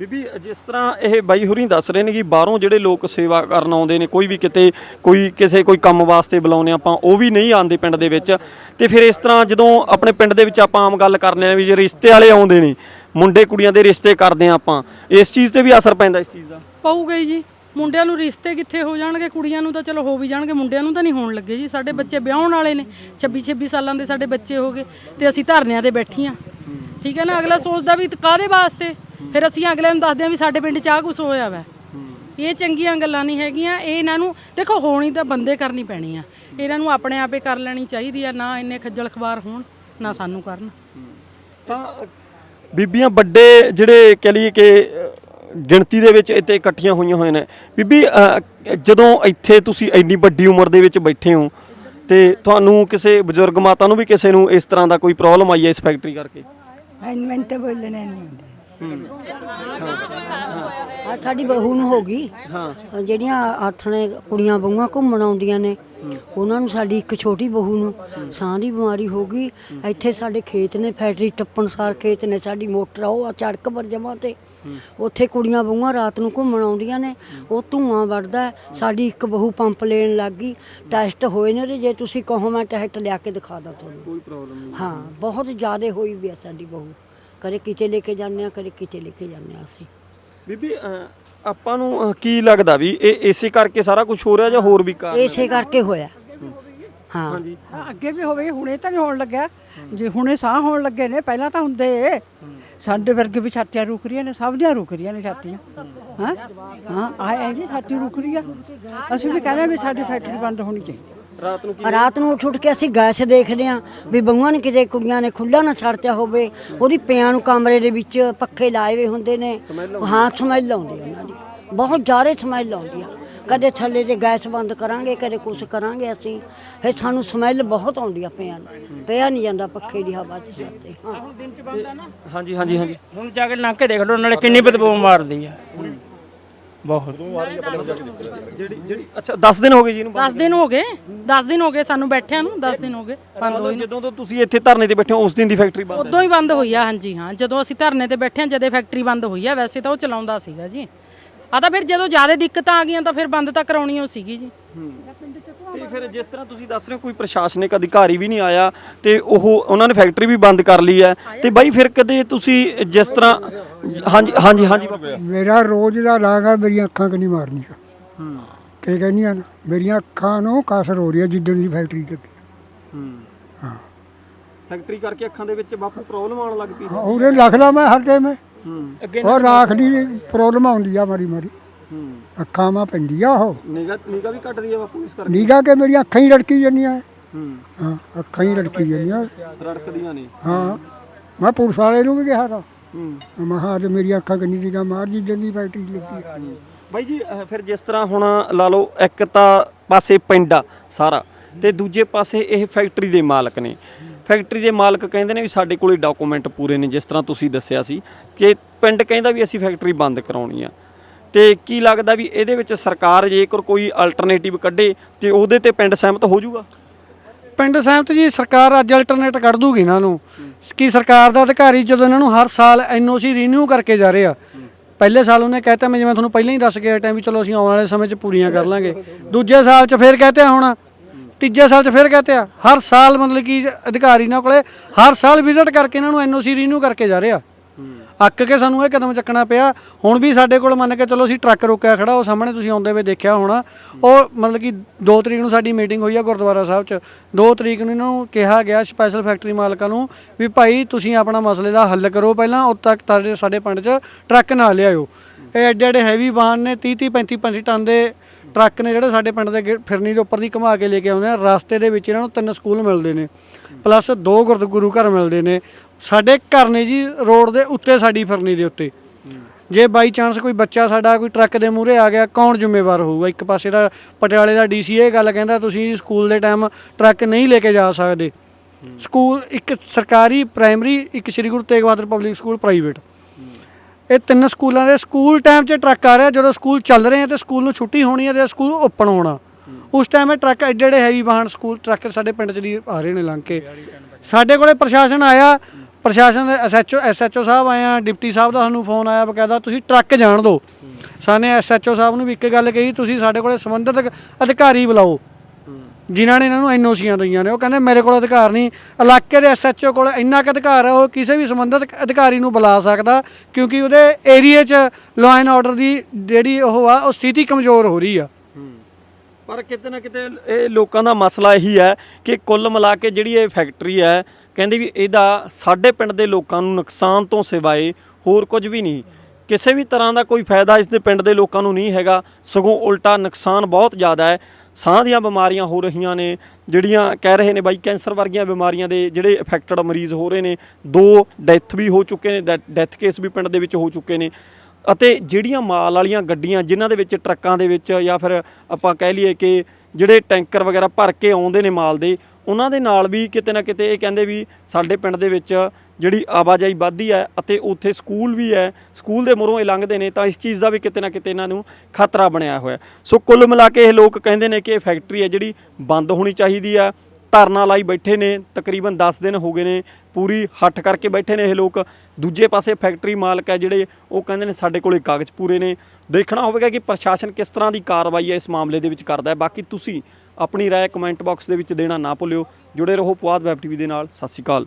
ਬੀਬੀ, ਜਿਸ ਤਰ੍ਹਾਂ ਇਹ ਬਾਈ ਹੁਰੀ ਦੱਸ ਰਹੇ ਨੇ ਕਿ ਬਾਹਰੋਂ ਜਿਹੜੇ ਲੋਕ ਸੇਵਾ ਕਰਨ ਆਉਂਦੇ ਨੇ, ਕੋਈ ਵੀ ਕਿਤੇ, ਕੋਈ ਕਿਸੇ, ਕੋਈ ਕੰਮ ਵਾਸਤੇ ਬੁਲਾਉਂਦੇ ਆਪਾਂ ਉਹ ਵੀ ਨਹੀਂ ਆਉਂਦੇ ਪਿੰਡ ਦੇ ਵਿੱਚ। ਤੇ ਫਿਰ ਇਸ ਤਰ੍ਹਾਂ ਜਦੋਂ ਆਪਣੇ ਪਿੰਡ ਦੇ ਵਿੱਚ ਆਪਾਂ ਆਮ ਗੱਲ ਕਰਨੇ ਆ ਵੀ ਜੇ ਰਿਸ਼ਤੇ ਵਾਲੇ ਆਉਂਦੇ ਨੇ, ਮੁੰਡੇ ਕੁੜੀਆਂ ਦੇ ਰਿਸ਼ਤੇ ਕਰਦੇ ਆ ਆਪਾਂ, ਇਸ ਚੀਜ਼ ਤੇ ਵੀ ਅਸਰ ਪੈਂਦਾ ਇਸ ਚੀਜ਼ ਦਾ? ਪਊਗਾ ਹੀ ਜੀ। ਮੁੰਡਿਆਂ ਨੂੰ ਰਿਸ਼ਤੇ ਕਿੱਥੇ ਹੋ ਜਾਣਗੇ? ਕੁੜੀਆਂ ਨੂੰ ਤਾਂ ਚਲੋ ਹੋ ਵੀ ਜਾਣਗੇ, ਮੁੰਡਿਆਂ ਨੂੰ ਤਾਂ ਨਹੀਂ ਹੋਣ ਲੱਗੇ ਜੀ। ਸਾਡੇ ਬੱਚੇ ਵਿਆਹਣ ਵਾਲੇ ਨੇ 26 26 ਸਾਲਾਂ ਦੇ ਸਾਡੇ ਬੱਚੇ ਹੋ ਗਏ, ਤੇ ਅਸੀਂ ਧਰਨਿਆਂ ਤੇ ਬੈਠੀਆਂ। ਠੀਕ ਹੈ ਨਾ? ਅਗਲਾ ਸੋਚਦਾ ਵੀ ਕਾਦੇ ਵਾਸਤੇ? ਫਿਰ ਅਸੀਂ ਅਗਲੇ ਨੂੰ ਦੱਸਦੇ ਹਾਂ ਵੀ ਸਾਡੇ ਪਿੰਡ 'ਚ ਆਹ ਕੁਝ ਹੋਇਆ ਵਾ। ਇਹ ਚੰਗੀਆਂ ਗੱਲਾਂ ਨਹੀਂ ਹੈਗੀਆਂ। ਇਹ ਇਹਨਾਂ ਨੂੰ ਦੇਖੋ ਹੋਣੀ ਤਾਂ ਬੰਦੇ ਕਰਨੀ ਪੈਣੀ ਆ। ਇਹਨਾਂ ਨੂੰ ਆਪਣੇ ਆਪੇ ਕਰ ਲੈਣੀ ਚਾਹੀਦੀ ਆ ਨਾ ਇੰਨੇ ਖੱਜਲ ਖਵਾਰ ਹੋਣ ਨਾ ਸਾਨੂੰ ਕਰਨ। ਤਾਂ ਬੀਬੀਆਂ ਵੱਡੇ ਜਿਹੜੇ ਕਹ ਲਈਏ ਕਿ ਗਿਣਤੀ ਦੇ ਵਿੱਚ ਇੱਥੇ ਇਕੱਠੀਆਂ ਹੋਈਆਂ ਹੋਈਆਂ ਨੇ। ਬੀਬੀ ਜਦੋਂ ਇੱਥੇ ਤੁਸੀਂ ਇੰਨੀ ਵੱਡੀ ਉਮਰ ਦੇ ਵਿੱਚ ਬੈਠੇ ਹੋ ਤੇ ਤੁਹਾਨੂੰ ਕਿਸੇ ਬਜ਼ੁਰਗ ਮਾਤਾ ਨੂੰ ਵੀ ਕਿਸੇ ਨੂੰ ਇਸ ਤਰ੍ਹਾਂ ਦਾ ਕੋਈ ਪ੍ਰੋਬਲਮ ਆਈ ਹੈ ਇਸ ਫੈਕਟਰੀ ਕਰਕੇ? ਮੈਨੂੰ ਤਾਂ ਬੋਲਣਾ ਨਹੀਂ ਆਉਂਦਾ। ਆ ਸਾਡੀ ਬਹੂ ਨੂੰ ਹੋ ਗਈ। ਹਾਂ। ਜਿਹੜੀਆਂ ਆਥਣੇ ਕੁੜੀਆਂ ਬਹੂਆਂ ਘੁੰਮਣ ਆਉਂਦੀਆਂ ਨੇ ਉਹਨਾਂ ਨੂੰ ਸਾਡੀ ਇੱਕ ਛੋਟੀ ਬਹੂ ਨੂੰ ਸਾਹ ਦੀ ਬਿਮਾਰੀ ਹੋ ਗਈ। ਇੱਥੇ ਸਾਡੇ ਖੇਤ ਨੇ ਫੈਕਟਰੀ ਟੱਪਣ ਸਾਰ ਖੇਤ ਨੇ ਸਾਡੀ ਮੋਟਰ ਆ ਉਹ ਆ ਚੜਕ ਪਰ ਜਮਾ ਤੇ। ਉੱਥੇ ਕੁੜੀਆਂ ਬਹੂਆਂ ਰਾਤ ਨੂੰ ਘੁੰਮਣ ਆਉਂਦੀਆਂ ਨੇ ਉਹ ਧੂਆਂ ਵੜਦਾ ਹੈ। ਸਾਡੀ ਇੱਕ ਬਹੂ ਪੰਪ ਲੈਣ ਲੱਗ ਗਈ ਟੈਸਟ ਹੋਏ ਨੇ ਤੇ ਜੇ ਤੁਸੀਂ ਕਹੋ ਮੈਂ ਟੈਸਟ ਲਿਆ ਕੇ ਦਿਖਾ ਦਾਂ ਤੁਹਾਨੂੰ। ਕੋਈ ਪ੍ਰੋਬਲਮ ਨਹੀਂ। ਹਾਂ ਬਹੁਤ ਜ਼ਿਆਦਾ ਹੋਈ ਵੀ ਆ ਸਾਡੀ ਬਹੂ। ਕਦੇ ਕਿਤੇ ਲੈ ਕੇ ਜਾਂਦੇ ਆ ਕਦੇ ਕਿਤੇ ਲੈ ਕੇ ਜਾਂਦੇ ਆ ਅਸੀਂ। ਬੀਬੀ ਆਪਾਂ ਨੂੰ ਕੀ ਲੱਗਦਾ ਵੀ ਇਹ ਇਸੇ ਕਰਕੇ ਸਾਰਾ ਕੁਝ ਹੋ ਰਿਹਾ ਜਾਂ ਹੋਰ ਵੀ ਕਾਰਨ ਇਸੇ ਕਰਕੇ ਹੋਇਆ। ਹਾਂ। ਅੱਗੇ ਵੀ ਹੋਵੇ ਹੁਣੇ ਤਾਂ ਨਹੀਂ ਹੋਣ ਲੱਗਿਆ। ਜੇ ਹੁਣੇ ਸਾਹ ਹੋਣ ਲੱਗੇ ਨੇ ਪਹਿਲਾਂ ਤਾਂ ਹੁੰਦੇ। ਸਾਡੇ ਵਰਗੇ ਵੀ ਛਾਤੀਆਂ ਰੁਕ ਰਹੀਆਂ ਨੇ ਸਭ ਦੀਆਂ ਰੁਕ ਰਹੀਆਂ ਨੇ ਛਾਤੀਆਂ। ਹਾਂ? ਹਾਂ ਆਏ ਜੀ ਛਾਤੀ ਰੁਕ ਰਹੀ ਆ। ਅਸੀਂ ਵੀ ਕਹਿੰਦੇ ਵੀ ਸਾਡੀ ਫੈਕਟਰੀ ਬੰਦ ਹੋਣੀ ਚਾਹੀਦੀ ਰਾਤ ਨੂੰ ਰਾਤ ਨੂੰ ਉੱਠ ਉੱਠ ਕੇ ਅਸੀਂ ਗੈਸ ਦੇਖਦੇ ਆ ਵੀ ਬਹੂਆਂ ਨੇ ਕਿਤੇ ਕੁੜੀਆਂ ਨੇ ਖੁੱਲਾ ਨਾ ਛੱਡਿਆ ਹੋਵੇ। ਉਹਦੀ ਪਿਆਂ ਨੂੰ ਕਮਰੇ ਦੇ ਵਿੱਚ ਪੱਖੇ ਲਾਏ ਹੋਏ ਹੁੰਦੇ ਨੇ। ਹਾਂ ਸਮੈਲ ਆਉਂਦੀ ਆ ਉਹਨਾਂ ਦੀ। ਬਹੁਤ ਜ਼ਿਆਦਾ ਸਮੈਲ ਆਉਂਦੀ ਆ। ਕਦੇ ਥੱਲੇ ਤੇ ਗੈਸ ਬੰਦ ਕਰਾਂਗੇ ਕਦੇ ਕੁਛ ਕਰਾਂਗੇ ਅਸੀਂ। ਫਿਰ ਸਾਨੂੰ ਸਮੈਲ ਬਹੁਤ ਆਉਂਦੀ ਆ ਪਿਆਂ ਨੂੰ ਪਿਆ ਨਹੀਂ ਜਾਂਦਾ ਪੱਖੇ ਦੀ ਹਵਾ 'ਚ ਸਾਤੇ ਹਾਂ। ਹਾਂਜੀ ਹਾਂਜੀ ਹਾਂਜੀ। ਹੁਣ ਜਾ ਕੇ ਲੰਘ ਕੇ ਦੇਖ ਲਓ ਨਾਲੇ ਕਿੰਨੀ ਬਦਬੂ ਮਾਰਦੀ ਆ। ਬਹੁਤ। ਜਿਹੜੀ ਜਿਹੜੀ ਅੱਛਾ 10 ਦਿਨ ਹੋ ਗਏ ਜੀ ਇਹਨੂੰ 10 ਦਿਨ ਹੋ ਗਏ 10 ਦਿਨ ਹੋ ਗਏ ਸਾਨੂੰ ਬੈਠਿਆਂ ਨੂੰ 10 ਦਿਨ ਹੋ ਗਏ ਬੰਦ ਹੋਈ ਨੂੰ। ਜਦੋਂ ਤੋਂ ਤੁਸੀਂ ਇੱਥੇ ਧਰਨੇ ਤੇ ਬੈਠੇ ਹੋ ਉਸ ਦਿਨ ਦੀ ਫੈਕਟਰੀ ਬੰਦ ਹੈ। ਉਦੋਂ ਹੀ ਬੰਦ ਹੋਈ ਆ ਹਾਂਜੀ ਹਾਂ। ਜਦੋਂ ਅਸੀਂ ਧਰਨੇ ਤੇ ਬੈਠੇ ਹਾਂ ਜਦੇ ਫੈਕਟਰੀ ਬੰਦ ਹੋਈ ਆ ਵੈਸੇ ਤਾਂ ਉਹ ਚਲਾਉਂਦਾ ਸੀਗਾ ਜੀ। ਆ ਤਾਂ ਫਿਰ ਜਦੋਂ ਜ਼ਿਆਦਾ ਦਿੱਕਤਾਂ ਆ ਗਈਆਂ ਤਾਂ ਫਿਰ ਬੰਦ ਤਾਂ ਕਰਾਉਣੀ ਹੋ ਸੀਗੀ ਜੀ। ਤੇ ਫਿਰ ਜਿਸ ਤਰ੍ਹਾਂ ਤੁਸੀਂ ਦੱਸ ਰਹੇ ਹੋ ਕੋਈ ਪ੍ਰਸ਼ਾਸਨਿਕ ਅਧਿਕਾਰੀ ਵੀ ਨਹੀਂ ਆਇਆ ਤੇ ਉਹ ਉਹਨਾਂ ਨੇ ਫੈਕਟਰੀ ਵੀ ਬੰਦ ਕਰ ਲਈ ਹੈ। ਤੇ ਬਾਈ ਫਿਰ ਕਦੇ ਤੁਸੀਂ ਜਿਸ ਤਰ੍ਹਾਂ ਹਾਂਜੀ ਹਾਂਜੀ ਹਾਂਜੀ। ਮੇਰਾ ਰੋਜ਼ ਦਾ ਆ ਮੇਰੀਆਂ ਅੱਖਾਂ ਕਿ ਨਹੀਂ ਮਾਰਨੀਆਂ। ਕੀ ਕਹਿੰਦੀਆਂ ਨਾ? ਮੇਰੀਆਂ ਅੱਖਾਂ ਨੂੰ ਕਾਸਰ ਹੋ ਰਹੀ ਹੈ ਜਿੱਦਣ ਦੀ ਫੈਕਟਰੀ ਲੱਗੀ ਫੈਕਟਰੀ ਕਰਕੇ ਅੱਖਾਂ ਦੇ ਵਿੱਚ ਬਾਪੂ ਪ੍ਰੋਬਲਮ ਆਉਣ ਲੱਗ ਪਈ। ਉਹਨੇ ਲਿਖ ਲਾ ਮੈਂ ਹਰ ਟਾਈਮ ਅੱਗੇ ਉਹ ਰਾਖ ਦੀ ਪ੍ਰੋਬਲਮ ਆਉਂਦੀ ਆ ਮਾਰੀ ਮਾਰੀ ਹੂੰ। ਅੱਖਾਂ ਮਾ ਪੈਂਦੀ ਆ ਉਹ। ਨਿਗਾ ਨਿਗਾ ਵੀ ਘਟਦੀ ਹੈ ਬਾਪੂ ਇਸ ਕਰਕੇ? ਨੀਗਾ ਕੇ ਮੇਰੀਆਂ ਅੱਖਾਂ ਹੀ ਲੜਕੀ ਜਾਂਦੀਆਂ। ਹੂੰ। ਹਾਂ ਅੱਖਾਂ ਹੀ ਲੜਕੀ ਜਾਂਦੀਆਂ। ਰੜਕਦੀਆਂ ਨੇ। ਹਾਂ। ਮੈਂ ਪੁਲਿਸ ਵਾਲੇ ਨੂੰ ਵੀ ਕਿਹਾ ਤਾ। ਹੂੰ। ਮੈਂ ਕਿਹਾ ਅੱਜ ਮੇਰੀ ਅੱਖਾਂ ਕਿੰਨੀ ਨਿਗਾ ਮਾਰ ਜਿੱਦਣ ਦੀ ਫੈਕਟਰੀ ਲੱਗੀ ਆ। ਬਾਈ ਜੀ ਅਹ ਫਿਰ ਜਿਸ ਤਰ੍ਹਾਂ ਹੁਣ ਲਾ ਲਓ ਇੱਕ ਤਾਂ ਪਾਸੇ ਪਿੰਡ ਆ ਸਾਰਾ ਤੇ ਦੂਜੇ ਪਾਸੇ ਇਹ ਫੈਕਟਰੀ ਦੇ ਮਾਲਕ ਨੇ। ਫੈਕਟਰੀ ਦੇ ਮਾਲਕ ਕਹਿੰਦੇ ਨੇ ਵੀ ਸਾਡੇ ਕੋਲੇ ਡਾਕੂਮੈਂਟ ਪੂਰੇ ਨੇ, ਜਿਸ ਤਰ੍ਹਾਂ ਤੁਸੀਂ ਦੱਸਿਆ ਸੀ ਕਿ ਪਿੰਡ ਕਹਿੰਦਾ ਵੀ ਅਸੀਂ ਫੈਕਟਰੀ ਬੰਦ ਕਰਾਉਣੀ ਆ। ਤੇ ਕੀ ਲੱਗਦਾ ਵੀ ਇਹਦੇ ਵਿੱਚ ਸਰਕਾਰ ਜੇਕਰ ਕੋਈ ਅਲਟਰਨੇਟਿਵ ਕੱਢੇ ਤੇ ਉਹਦੇ ਤੇ ਪਿੰਡ ਸਹਿਮਤ ਹੋ ਜਾਊਗਾ? ਪਿੰਡ ਸਹਿਮਤ ਜੀ, ਸਰਕਾਰ ਅੱਜ ਅਲਟਰਨੇਟ ਕੱਢ ਦੂਗੀ ਇਹਨਾਂ ਨੂੰ ਕਿ ਸਰਕਾਰ ਦਾ ਅਧਿਕਾਰੀ ਜਦੋਂ ਇਹਨਾਂ ਨੂੰ ਹਰ ਸਾਲ ਐਨਓਸੀ ਰੀਨਿਊ ਕਰਕੇ ਜਾ ਰਹੇ ਆ, ਪਹਿਲੇ ਸਾਲ ਉਹਨੇ ਕਹਿਤਾ, ਮੈਂ ਜਿਵੇਂ ਤੁਹਾਨੂੰ ਪਹਿਲਾਂ ਹੀ ਦੱਸ ਕੇ ਟਾਈਮ ਵੀ ਚਲੋ ਅਸੀਂ ਆਉਣ ਵਾਲੇ ਸਮੇਂ 'ਚ ਪੂਰੀਆਂ ਕਰ ਲਾਂਗੇ। ਦੂਜੇ ਸਾਲ 'ਚ ਫੇਰ ਕਹਤੇ ਹੁਣ ਤੀਜੇ ਸਾਲ 'ਚ ਫਿਰ ਕਹਤੇ ਆ, ਹਰ ਸਾਲ ਮਤਲਬ ਕਿ ਅਧਿਕਾਰੀ ਇਹਨਾਂ ਕੋਲੇ, ਹਰ ਸਾਲ ਵਿਜ਼ਿਟ ਕਰਕੇ ਇਹਨਾਂ ਨੂੰ ਐਨਓਸੀ ਰੀਨਿਊ ਕਰਕੇ ਜਾ ਰਹੇ ਆ। ਅੱਕ ਕੇ ਸਾਨੂੰ ਇਹ ਕਦਮ ਚੱਕਣਾ ਪਿਆ, ਹੁਣ ਵੀ ਸਾਡੇ ਕੋਲ ਮੰਨ ਕੇ ਚਲੋ ਅਸੀਂ ਟਰੱਕ ਰੋਕਿਆ ਖੜਾ, ਉਹ ਸਾਹਮਣੇ ਤੁਸੀਂ ਆਉਂਦੇ ਵੇ ਦੇਖਿਆ ਹੋਣਾ, ਉਹ ਮਤਲਬ ਕਿ 2 ਤਰੀਕ ਨੂੰ ਸਾਡੀ ਮੀਟਿੰਗ ਹੋਈ ਆ ਗੁਰਦੁਆਰਾ ਸਾਹਿਬ 'ਚ 2 ਤਰੀਕ ਨੂੰ ਇਹਨਾਂ ਨੂੰ ਕਿਹਾ ਗਿਆ ਸਪੈਸ਼ਲ ਫੈਕਟਰੀ ਮਾਲਕਾਂ ਨੂੰ ਵੀ ਭਾਈ ਤੁਸੀਂ ਆਪਣਾ ਮਸਲੇ ਦਾ ਹੱਲ ਕਰੋ ਪਹਿਲਾਂ ਉਦ ਤੱਕ ਤੁਹਾਡੇ, ਸਾਡੇ ਪਿੰਡ 'ਚ ਟਰੱਕ ਨਾ ਲਿਆਇਓ। ਇਹ ਐਡੇ ਐਡੇ ਹੈਵੀ ਵਾਹਨ ਨੇ 30 30 35 35 ਟਨ ਦੇ ਟਰੱਕ ਨੇ ਜਿਹੜੇ ਸਾਡੇ ਪਿੰਡ ਦੇ ਗੇ- ਫਿਰਨੀ ਦੇ ਉੱਪਰ ਦੀ ਘੁਮਾ ਕੇ ਲੈ ਕੇ ਆਉਂਦੇ ਆ, ਰਸਤੇ ਦੇ ਵਿੱਚ ਇਹਨਾਂ ਨੂੰ ਤਿੰਨ ਸਕੂਲ ਮਿਲਦੇ ਨੇ, ਪਲੱਸ ਦੋ ਗੁਰਦ ਗੁਰੂ ਘਰ ਮਿਲਦੇ ਨੇ। ਸਾਡੇ ਘਰ ਨੇ ਜੀ ਰੋਡ ਦੇ ਉੱਤੇ ਸਾਡੀ ਫਿਰਨੀ ਦੇ ਉੱਤੇ। ਜੇ ਬਾਈ ਚਾਂਸ ਕੋਈ ਬੱਚਾ ਸਾਡਾ ਕੋਈ ਟਰੱਕ ਦੇ ਮੂਹਰੇ ਆ ਗਿਆ, ਕੌਣ ਜ਼ਿੰਮੇਵਾਰ ਹੋਊਗਾ? ਇੱਕ ਪਾਸੇ ਦਾ ਪਟਿਆਲੇ ਦਾ ਡੀਸੀ ਇਹ ਗੱਲ ਕਹਿੰਦਾ, ਤੁਸੀਂ ਸਕੂਲ ਦੇ ਟਾਈਮ ਟਰੱਕ ਨਹੀਂ ਲੈ ਕੇ ਜਾ ਸਕਦੇ। ਸਕੂਲ ਇੱਕ ਸਰਕਾਰੀ ਪ੍ਰਾਇਮਰੀ ਇੱਕ Sri Guru Tegh Bahadur public school private ਇਹ ਤਿੰਨ ਸਕੂਲਾਂ ਦੇ ਸਕੂਲ ਟਾਈਮ 'ਚ ਟਰੱਕ ਆ ਰਿਹਾ, ਜਦੋਂ ਸਕੂਲ ਚੱਲ ਰਹੇ ਆ ਤੇ ਸਕੂਲ ਨੂੰ ਛੁੱਟੀ ਹੋਣੀ ਹੈ ਤੇ ਸਕੂਲ ਓਪਨ ਹੋਣਾ ਉਸ ਟਾਈਮ ਇਹ ਟਰੱਕ ਐਡੇ ਐਡੇ ਹੈਵੀ ਵਾਹਨ ਸਕੂਲ ਟਰੱਕ ਸਾਡੇ ਪਿੰਡ 'ਚ ਦੀ ਆ ਰਹੇ ਨੇ ਲੰਘ ਕੇ। ਸਾਡੇ ਕੋਲੇ ਪ੍ਰਸ਼ਾਸਨ ਆਇਆ, ਪ੍ਰਸ਼ਾਸਨ ਦੇ ਐਸਐਚਓ ਐਸਐਚਓ ਸਾਹਿਬ ਆਇਆ ਡਿਪਟੀ ਸਾਹਿਬ ਦਾ ਸਾਨੂੰ ਫੋਨ ਆਇਆ ਬਕਾਇਦਾ, ਤੁਸੀਂ ਟਰੱਕ ਜਾਣ ਦਿਓ ਸਾਨੇ ਐਸਐਚਓ ਸਾਹਿਬ ਨੂੰ ਵੀ ਇੱਕ ਗੱਲ ਕਹੀ, ਤੁਸੀਂ ਸਾਡੇ ਕੋਲੇ ਸੰਬੰਧਿਤ ਅਧਿਕਾਰੀ ਬੁਲਾਓ। ਜਿਨ੍ਹਾਂ ਨੇ ਇਹਨਾਂ ਨੂੰ ਐਨਓਸੀਆਂ ਦਈਆਂ ਨੇ, ਉਹ ਕਹਿੰਦੇ ਮੇਰੇ ਕੋਲ ਅਧਿਕਾਰ ਨਹੀਂ, ਇਲਾਕੇ ਦੇ ਐਸਐਚਓ ਕੋਲ ਇੰਨਾ ਕੁ ਅਧਿਕਾਰ ਹੈ ਉਹ ਕਿਸੇ ਵੀ ਸੰਬੰਧਿਤ ਅਧਿਕਾਰੀ ਨੂੰ ਬੁਲਾ ਸਕਦਾ, ਕਿਉਂਕਿ ਉਹਦੇ ਏਰੀਏ 'ਚ ਲਾਅ ਐਂਡ ਆਰਡਰ ਦੀ ਜਿਹੜੀ ਉਹ ਆ, ਉਹ ਸਥਿਤੀ ਕਮਜ਼ੋਰ ਹੋ ਰਹੀ ਆ। ਪਰ ਕਿਤੇ ਨਾ ਕਿਤੇ ਇਹ ਲੋਕਾਂ ਦਾ ਮਸਲਾ ਇਹੀ ਹੈ ਕਿ ਕੁੱਲ ਮਿਲਾ ਕੇ ਜਿਹੜੀ ਇਹ ਫੈਕਟਰੀ ਹੈ, ਕਹਿੰਦੇ ਵੀ ਇਹਦਾ ਸਾਡੇ ਪਿੰਡ ਦੇ ਲੋਕਾਂ ਨੂੰ ਨੁਕਸਾਨ ਤੋਂ ਸਿਵਾਏ ਹੋਰ ਕੁਝ ਵੀ ਨਹੀਂ। ਕਿਸੇ ਵੀ ਤਰ੍ਹਾਂ ਦਾ ਕੋਈ ਫਾਇਦਾ ਇਸ ਦੇ ਪਿੰਡ ਦੇ ਲੋਕਾਂ ਨੂੰ ਨਹੀਂ ਹੈਗਾ, ਸਗੋਂ ਉਲਟਾ ਨੁਕਸਾਨ ਬਹੁਤ ਜ਼ਿਆਦਾ ਹੈ। ਸਾਹ ਦੀਆਂ ਬਿਮਾਰੀਆਂ ਹੋ ਰਹੀਆਂ ਨੇ, ਜਿਹੜੀਆਂ ਕਹਿ ਰਹੇ ਨੇ ਬਾਈ ਕੈਂਸਰ ਵਰਗੀਆਂ ਬਿਮਾਰੀਆਂ ਦੇ ਜਿਹੜੇ ਇਫੈਕਟਡ ਮਰੀਜ਼ ਹੋ ਰਹੇ ਨੇ, ਦੋ ਡੈਥ ਵੀ ਹੋ ਚੁੱਕੇ ਨੇ ਡੈਥ ਕੇਸ ਵੀ ਪਿੰਡ ਦੇ ਵਿੱਚ ਹੋ ਚੁੱਕੇ ਨੇ। ਅਤੇ ਜਿਹੜੀਆਂ ਮਾਲ ਵਾਲੀਆਂ ਗੱਡੀਆਂ, ਜਿਨ੍ਹਾਂ ਦੇ ਵਿੱਚ ਟਰੱਕਾਂ ਦੇ ਵਿੱਚ ਜਾਂ ਫਿਰ ਆਪਾਂ ਕਹਿ ਲਈਏ ਕਿ ਜਿਹੜੇ ਟੈਂਕਰ ਵਗੈਰਾ ਭਰ ਕੇ ਆਉਂਦੇ ਨੇ ਮਾਲ ਦੇ, ਉਹਨਾਂ ਦੇ ਨਾਲ ਵੀ ਕਿਤੇ ਨਾ ਕਿਤੇ ਇਹ ਕਹਿੰਦੇ ਵੀ ਸਾਡੇ ਪਿੰਡ ਦੇ ਵਿੱਚ ਜਿਹੜੀ ਆਵਾਜਾਈ ਵੱਧਦੀ ਹੈ ਅਤੇ ਉੱਥੇ ਸਕੂਲ ਵੀ ਹੈ, ਸਕੂਲ ਦੇ ਮੂਹਰੋਂ ਇਹ ਲੰਘਦੇ ਨੇ ਤਾਂ ਇਸ ਚੀਜ਼ ਦਾ ਵੀ ਕਿਤੇ ਨਾ ਕਿਤੇ ਇਹਨਾਂ ਨੂੰ ਖਤਰਾ ਬਣਿਆ ਹੋਇਆ ਸੋ ਕੁੱਲ ਮਿਲਾ ਕੇ ਇਹ ਲੋਕ ਕਹਿੰਦੇ ਨੇ ਕਿ ਇਹ ਫੈਕਟਰੀ ਹੈ ਜਿਹੜੀ ਬੰਦ ਹੋਣੀ ਚਾਹੀਦੀ ਆ ਧਰਨਾ ਲਾਈ ਬੈਠੇ ਨੇ, ਤਕਰੀਬਨ 10 ਦਿਨ ਹੋ ਗਏ ਨੇ ਪੂਰੀ ਹੱਠ ਕਰਕੇ ਬੈਠੇ ਨੇ ਇਹ ਲੋਕ। ਦੂਜੇ ਪਾਸੇ ਫੈਕਟਰੀ ਮਾਲਕ ਹੈ ਜਿਹੜੇ ਉਹ ਕਹਿੰਦੇ ਨੇ ਸਾਡੇ ਕੋਲੇ ਕਾਗਜ਼ ਪੂਰੇ ਨੇ। ਦੇਖਣਾ ਹੋਵੇਗਾ ਕਿ ਪ੍ਰਸ਼ਾਸਨ ਕਿਸ ਤਰ੍ਹਾਂ ਦੀ ਕਾਰਵਾਈ ਹੈ ਇਸ ਮਾਮਲੇ ਦੇ ਵਿੱਚ ਕਰਦਾ ਹੈ। ਬਾਕੀ ਤੁਸੀਂ ਆਪਣੀ ਰਾਏ ਕਮੈਂਟ ਬਾਕਸ ਦੇ ਵਿੱਚ ਦੇਣਾ ਨਾ ਭੁੱਲਿਓ। ਜੁੜੇ ਰਹੋ ਪੁਆਧ ਵੈਬ ਟੀਵੀ ਦੇ ਨਾਲ। ਸਤਿ ਸ਼੍ਰੀ ਅਕਾਲ।